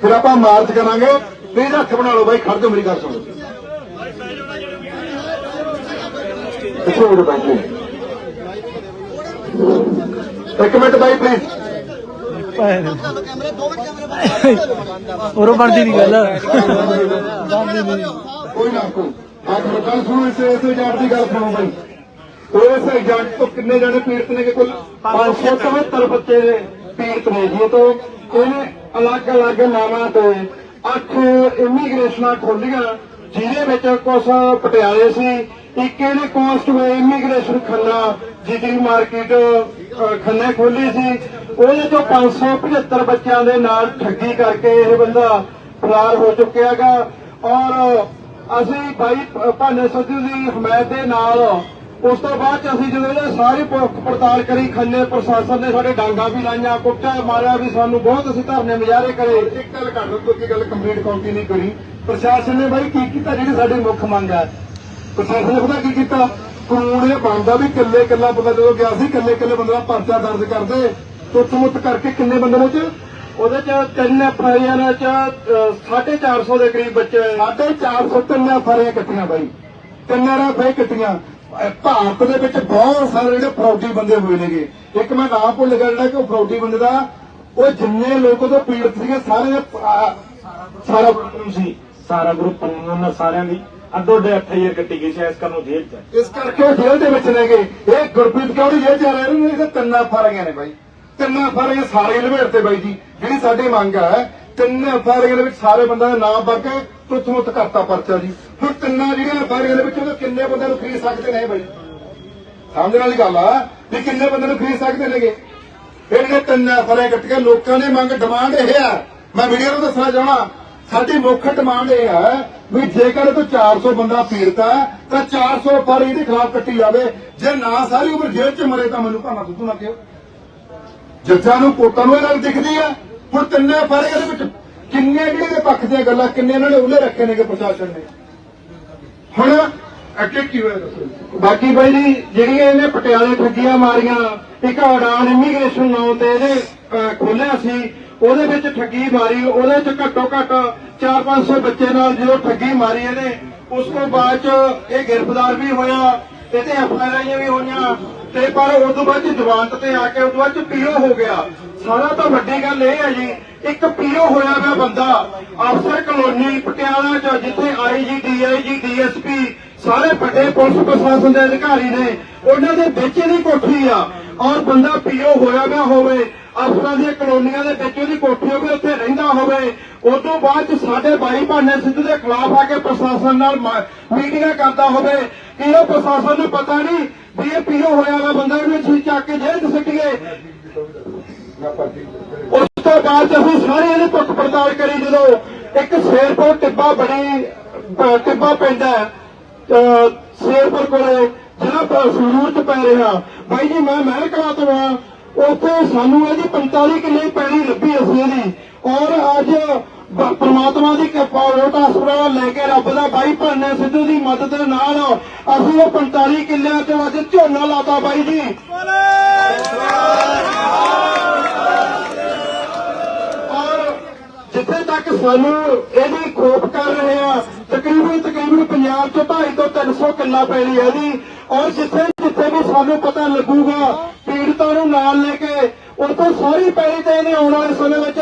ਫਿਰ ਆਪਾਂ ਮਾਰਚ ਕਰਾਂਗੇ। ਪਲੀਜ਼ ਹੱਥ ਬਣਾ ਲਓ ਬਾਈ ਖੜ ਜਾਓ ਮੇਰੀ ਗੱਲ ਸੁਣੋ। ਪਿੱਛੇ ਹੋ ਬਾਈ। ਇੱਕ ਮਿੰਟ ਬਾਈ ਪਲੀਜ਼ ਉਰੋਂ ਬਣਦੀ ਨਹੀਂ ਗੱਲ। ਕੋਈ ਨਾ ਕੋਈ। ਆਹ ਮੇਰੀ ਗੱਲ ਸੁਣੋ ਇਸ ਇਸ ਏਜੰਟ ਦੀ ਗੱਲ ਸੁਣੋ ਬਾਈ। ਉਸ ਏਜੰਟ ਤੋਂ ਕਿੰਨੇ ਜਣੇ ਪੀੜਤ ਨੇ ਕਿ ਕੁੱਲ 577 ਬੱਚੇ ਪੀੜਤ ਨੇ ਜੀ। ਤੋਂ ਇਹਨੇ ਅਲੱਗ-ਅਲੱਗ ਨਾਵਾਂ ਤੇ ਅੱਠ ਇਮੀਗ੍ਰੇਸ਼ਨਾਂ ਖੋਲੀਆਂ ਜਿਹਦੇ ਵਿੱਚ ਕੁਝ ਪਟਿਆਲੇ ਸੀ ਇੱਕ ਇਹਨੇ ਕੋਸਟਵੇ ਇਮੀਗ੍ਰੇਸ਼ਨ ਖੰਨਾ ਜਿਗਰੀ ਮਾਰਕੀਟ ਖੰਨੇ ਖੋਲੀ ਸੀ? ਉਹਦੇ ਚੋਂ 575 ਬੱਚਿਆਂ ਦੇ ਨਾਲ ਠੱਗੀ ਕਰਕੇ ਇਹ ਬੰਦਾ ਫਰਾਰ ਹੋ ਚੁੱਕਿਆਗਾ ਔਰ ਅਸੀਂ ਭਾਈ ਭਾਨੇ ਸੱਜੂ ਦੀ ਹਮਾਇਤ ਦੇ ਨਾਲ ਉਸ ਤੋਂ ਬਾਅਦ 'ਚ ਅਸੀਂ ਜਦੋਂ ਇਹਦੇ ਸਾਰੀ ਪੁੱਛ ਪੜਤਾਲ ਕਰੀ, ਖੰਨੇ ਪ੍ਰਸ਼ਾਸਨ ਨੇ ਸਾਡੇ ਡਾਂਗਾ ਵੀ ਲਾਈਆਂ, ਕੁੱਟਿਆ, ਮਾਰਿਆ ਵੀ ਸਾਨੂੰ ਬਹੁਤ, ਅਸੀਂ ਧਰਨੇ ਮੁਜ਼ਾਹਰੇ ਕਰੇ। ਇੱਕ ਗੱਲ ਕਰ ਦੋ ਕੋਈ ਗੱਲ ਕੰਪਲੀਟ ਕਾਉਂਟੀ ਨਹੀਂ ਕਰੀ। ਪ੍ਰਸ਼ਾਸਨ ਨੇ ਬਾਈ ਕੀ ਕੀਤਾ, ਜਿਹੜੀ ਸਾਡੀ ਮੁੱਖ ਮੰਗ ਹੈ ਪ੍ਰਸ਼ਾਸਨ ਪਤਾ ਕੀ ਕੀਤਾ? ਕਾਨੂੰਨ ਇਹ ਬਣਦਾ ਵੀ ਕਿੱਲੇ ਕਿੱਲਾ ਬੰਦਾ ਜਦੋਂ ਗਿਆ ਸੀ ਕਿੱਲੇ ਕਿੱਲੇ ਬੰਦੇ ਦਾ ਪਰਚਾ ਦਰਜ ਕਰਦੇ ਤੁੱਤ ਕਰਕੇ ਕਿੰਨੇ ਬੰਦੇ ਨੇ ਚ? ਉਹਦੇ ਚ ਤਿੰਨ ਐਫਆਈਆਰ ਚ ਅਹ, 450 ਦੇ ਕਰੀਬ ਬੱਚੇ ਸਾਡੇ 403 ਫਾਰੀਆਂ ਕੱਟੀਆਂ ਬਾਈ। ਤਿੰਨਾਂ ਰਾਂ ਫੇ ਕੱਟੀਆਂ। ਅਹ ਭਾਰਤ ਦੇ ਵਿੱਚ ਬਹੁਤ ਸਾਰੇ ਜਿਹੜੇ ਫਰੌਡੀ ਬੰਦੇ ਹੋਏ ਨੇਗੇ। ਇੱਕ ਮੈਂ ਨਾਮ ਭੁੱਲ ਗਿਆ ਜਿਹੜਾ ਕਿ ਉਹ ਫਰੌਡੀ ਬੰਦੇ ਦਾ। ਉਹ ਜਿੰਨੇ ਲੋਕ ਉਹਦੇ ਪੀੜਤ ਸੀਗੇ ਸਾਰੇ ਸਾਰਾ ਗਰੁੱਪ ਸੀ। ਸਾਰਾ ਗਰੁੱਪ ਉਹਨਾਂ ਸਾਰਿਆਂ ਦੀ। ਅੱਡੋ ਅੱਡ ਐਫਆਈਆਰ ਕੱਟੀ ਗਈ ਸੀ, ਇਸ ਕਰਨ ਨੂੰ ਜੇਲ੍ਹ ਚ। ਇਸ ਕਰਕੇ ਉਹ ਜੇਲ੍ਹ ਦੇ ਵਿੱਚ ਨੇਗੇ ਇਹ ਗੁਰਪ੍ਰੀਤ ਕੌਰ ਜੇਲ੍ਹ ਚ ਰਹਿ ਰਹੇ ਨੇ ਇਹ ਤਿੰਨਾਂ ਫਾਰੀਆਂ ਨੇ ਬਾਈ। ਤਿੰਨਾਂ ਫਾਰੀਆਂ ਸਾਰੇ ਲਵੇੜ ਤੇ ਬਾਈ ਜੀ। ਜਿਹੜੀ ਸਾਡੀ ਮੰਗ ਹੈ, ਤਿੰਨ ਫਾਰੀਆਂ ਦੇ ਵਿੱਚ ਸਾਰੇ ਬੰਦਿਆਂ ਦਾ ਨਾਮ ਪਾ ਕੇ ਕਰਤਾ ਪਰਚਾ ਜੀ। ਹੁਣ ਤਿੰਨਾਂ ਜਿਹੜੀਆਂ ਫਾਰੀਆਂ ਦੇ ਵਿੱਚ ਉਹਦੇ ਕਿੰਨੇ ਬੰਦਿਆਂ ਨੂੰ ਖਰੀਦ ਸਕਦੇ ਨੇ ਬਾਈ? ਸਮਝਣ ਵਾਲੀ ਗੱਲ ਆ ਵੀ ਕਿੰਨੇ ਬੰਦੇ ਨੂੰ ਖਰੀਦ ਸਕਦੇ ਨੇਗੇ? ਇਹ ਜਿਹੜੇ ਤਿੰਨ ਫਾਰੀਆਂ ਕੱਟ ਕੇ ਲੋਕਾਂ ਦੀ ਮੰਗ ਡਿਮਾਂਡ ਇਹ ਆ। ਮੈਂ ਵੀਡੀਓ ਨੂੰ ਦੱਸਣਾ ਚਾਹਣਾ ਸਾਡੀ ਮੁੱਖ ਡਿਮਾਂਡ ਇਹ ਹੈ ਵੀ ਜੇਕਰ ਕੋਈ 400 ਬੰਦਾ ਪੀੜਤ ਹੈ, ਤਾਂ 400 ਪਰ ਇਹਦੇ ਖਿਲਾਫ ਕੱਟੀ ਜਾਵੇ। ਜੇ ਨਾ, ਸਾਰੀ ਉਮਰ ਜੇਲ੍ਹ 'ਚ ਮਰੇ ਤਾਂ ਮੈਨੂੰ ਭਾਣਾ ਸੁੱਧੂ ਨਾ ਕਿਉ? ਜੱਜਾਂ ਨੂੰ ਕੋਰਟਾਂ ਨੂੰ ਇਹ ਗੱਲ ਦਿਖਦੀ ਆ ਹੁਣ ਤਿੰਨੇ ਫਾਰੀਆਂ ਦੇ ਵਿੱਚ ਕਿੰਨੇ ਜਿਹੜੇ ਦੇ ਪੱਖ ਦੀਆਂ ਗੱਲਾਂ, ਕਿੰਨੇ ਇਹਨਾਂ ਨੇ ਉਹਲੇ ਰੱਖੇ ਨੇਗੇ ਪ੍ਰਸ਼ਾਸਨ ਨੇ? ਹੁਣ ਅੱਗੇ ਕੀ ਹੋਇਆ ਦੱਸੋ? ਬਾਕੀ ਬਾਈ ਜੀ, ਜਿਹੜੀਆਂ ਇਹਨੇ ਪਟਿਆਲੇ ਠੱਗੀਆਂ ਮਾਰੀਆਂ, ਇੱਕ ਉਡਾਨ ਇਮੀਗ੍ਰੇਸ਼ਨ ਨਾਂ ਤੇ ਇਹਨੇ ਖੋਲਿਆ ਸੀ ਉਹਦੇ ਵਿੱਚ ਠੱਗੀ ਮਾਰੀ, ਉਹਦੇ ਚ ਘੱਟੋ ਘੱਟ 4-500 ਬੱਚੇ ਨਾਲ ਜਦੋਂ ਠੱਗੀ ਮਾਰੀ ਇਹਨੇ, ਉਸ ਤੋਂ ਬਾਅਦ ਚ ਇਹ ਗ੍ਰਿਫਤਾਰ ਵੀ ਹੋਇਆ ਇਹਦੇ ਐਫਆਈਆਰਾਂ ਵੀ ਹੋਈਆਂ। ਤੇ ਪਰ ਉਸ ਤੋਂ ਬਾਅਦ ਚ ਜਵਾਨਤ ਤੇ ਆ ਕੇ ਉਸ ਤੋਂ ਬਾਅਦ ਪੀਓ ਹੋ ਗਿਆ। ਸਾਰਾ ਤੋਂ ਵੱਡੀ ਗੱਲ ਇਹ ਹੈ ਜੀ, ਇੱਕ ਪੀਓ ਹੋਇਆ ਵਾ ਬੰਦਾ, ਅਫਸਰ ਕਲੋਨੀ ਪਟਿਆਲਾ ਚ, ਜਿੱਥੇ ਆਈਜੀ ਡੀਆਈਜੀ ਡੀਐਸਪੀ ਸਾਰੇ ਵੱਡੇ ਪੁਲਿਸ ਪ੍ਰਸ਼ਾਸਨ ਦੇ ਅਧਿਕਾਰੀ ਨੇ, ਉਹਨਾਂ ਦੇ ਵਿੱਚ ਦੀ ਕੋਠੀ ਆ। ਔਰ ਬੰਦਾ ਪੀਓ ਹੋਇਆ ਵਾ ਹੋਵੇ ਅਫਸਰਾਂ ਦੀਆਂ ਕਲੋਨੀਆਂ ਦੇ ਵਿੱਚ ਉਹਦੀ ਕੋਠੀ ਹੋਵੇ ਉੱਥੇ ਰਹਿੰਦਾ ਹੋਵੇ ਉਸ ਤੋਂ ਬਾਅਦ ਚ ਸਾਡੇ ਬਾਈ ਭਾਨੇ ਸਿੱਧੂ ਦੇ ਖਿਲਾਫ ਆ ਕੇ ਪ੍ਰਸ਼ਾਸਨ ਨਾਲ ਮੀਟਿੰਗਾਂ ਕਰਦਾ ਹੋਵੇ ਕਿ ਉਹ ਪ੍ਰਸ਼ਾਸਨ ਨੂੰ ਪਤਾ ਨਹੀਂ ਵੀ ਇਹ ਪੀਓ ਹੋਇਆ ਵਾ ਬੰਦਾ ਇਹਨੂੰ ਅਸੀਂ ਚੱਕ ਕੇ ਜੇਲ੍ਹ 'ਚ ਸਿੱਟੀਏ? ਉਸ ਤੋਂ ਬਾਅਦ ਅਸੀਂ ਸਾਰੇ ਇਹਦੇ ਪੁੱਛ ਪੜਤਾਲ ਕਰੀ ਜਦੋਂ ਇੱਕ ਸ਼ੇਰਪੁਰ ਟਿੱਬਾ ਬੜੀ ਟਿੱਬਾ ਪਿੰਡ ਹੈ, ਸ਼ੇਰਪੁਰ ਕੋਲੇ ਜਿਹੜਾ ਸੰਗਰੂਰ ਚ ਪੈ ਰਿਹਾ, ਬਾਈ ਜੀ ਮੈਂ ਮਹਿਲ ਕਲਾ ਤੋਂ ਆ, ਉੱਥੇ ਸਾਨੂੰ ਇਹਦੀ 45 ਕਿੱਲੇ ਪੈਣੀ ਲੱਭੀ ਅਸੀਂ ਇਹਦੀ ਔਰ ਅੱਜ ਬ- ਪ੍ਰਮਾਤਮਾ ਦੀ ਕਿਰਪਾ ਵੋਟ ਆਸਰਾ ਲੈ ਕੇ ਰੱਬ ਦਾ ਬਾਈ ਭਾਨੇ ਸਿੱਧੂ ਦੀ ਮਦਦ ਦੇ ਨਾਲ ਅਸੀਂ ਉਹ 45 ਕਿੱਲਿਆਂ ਚ ਅੱਜ ਝੋਨਾ ਲਾਤਾ ਬਾਈ ਜੀ। ਜਿੱਥੇ ਸਾਨੂੰ ਇਹਦੀ ਖੋਪ ਕਰ ਰਹੇ ਆ। ਤਕਰੀਬਨ ਤਕਰੀਬਨ ਪੰਜਾਬ ਚ 250 ਤੋਂ 300 ਕਿੱਲਾ ਪੈਣੀ ਹੈ ਇਹਦੀ। ਔਰ ਜਿੱਥੇ ਜਿੱਥੇ ਵੀ ਸਾਨੂੰ ਪਤਾ ਲੱਗੂਗਾ, ਪੀੜਤਾਂ ਨੂੰ ਨਾਲ ਲੈ ਕੇ ਉੱਥੋਂ ਸਾਰੀ ਪੈਲੀ ਤੇ ਇਹਨੇ ਆਉਣ ਵਾਲੇ ਸਮੇਂ ਵਿੱਚ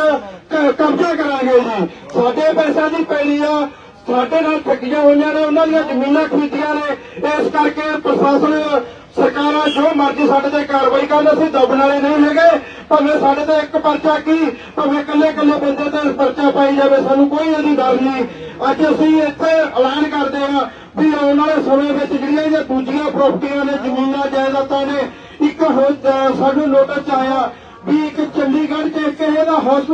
ਕ- ਕਬਜ਼ਾ ਕਰਾਂਗੇ ਜੀ। ਸਾਡੇ ਪੈਸਿਆਂ ਦੀ ਪੈਲੀ ਆ, ਸਾਡੇ ਨਾਲ ਠੱਗੀਆਂ ਹੋਈਆਂ ਨੇ, ਉਹਨਾਂ ਦੀਆਂ ਜ਼ਮੀਨਾਂ ਖਰੀਦੀਆਂ ਨੇ। ਇਸ ਕਰਕੇ ਪ੍ਰਸ਼ਾਸਨ ਸਰਕਾਰਾਂ ਜੋ ਮਰਜ਼ੀ ਸਾਡੇ ਤੇ ਕਾਰਵਾਈ ਕਰਨ, ਅਸੀਂ ਦਬਣ ਵਾਲੇ ਨਹੀਂ ਹੈਗੇ। ਭਾਵੇਂ ਸਾਡੇ ਤੇ ਇੱਕ ਪਰਚਾ ਕੀ, ਭਾਵੇਂ ਇਕੱਲੇ ਇਕੱਲੇ ਬੰਦੇ ਤੇ ਪਰਚਾ ਪਾਈ ਜਾਵੇ, ਸਾਨੂੰ ਕੋਈ ਇਹਦੀ ਡਰ ਨਹੀਂ। ਅੱਜ ਅਸੀਂ ਇੱਥੇ ਐਲਾਨ ਕਰਦੇ ਹਾਂ ਵੀ ਆਉਣ ਵਾਲੇ ਸਮੇਂ ਵਿੱਚ ਜਿਹੜੀਆਂ ਇਹ ਦੂਜੀਆਂ ਪ੍ਰਾਪਰਟੀਆਂ ਨੇ, ਜ਼ਮੀਨਾਂ, ਜਾਇਦਾਦਾਂ ਨੇ, ਇੱਕ ਸਾਨੂੰ ਨੋਟਿਸ ਆਇਆ ਵੀ ਇੱਕ ਚੰਡੀਗੜ੍ਹ 'ਚ ਇੱਕ ਇਹਦਾ ਹਸਪੀਟਲ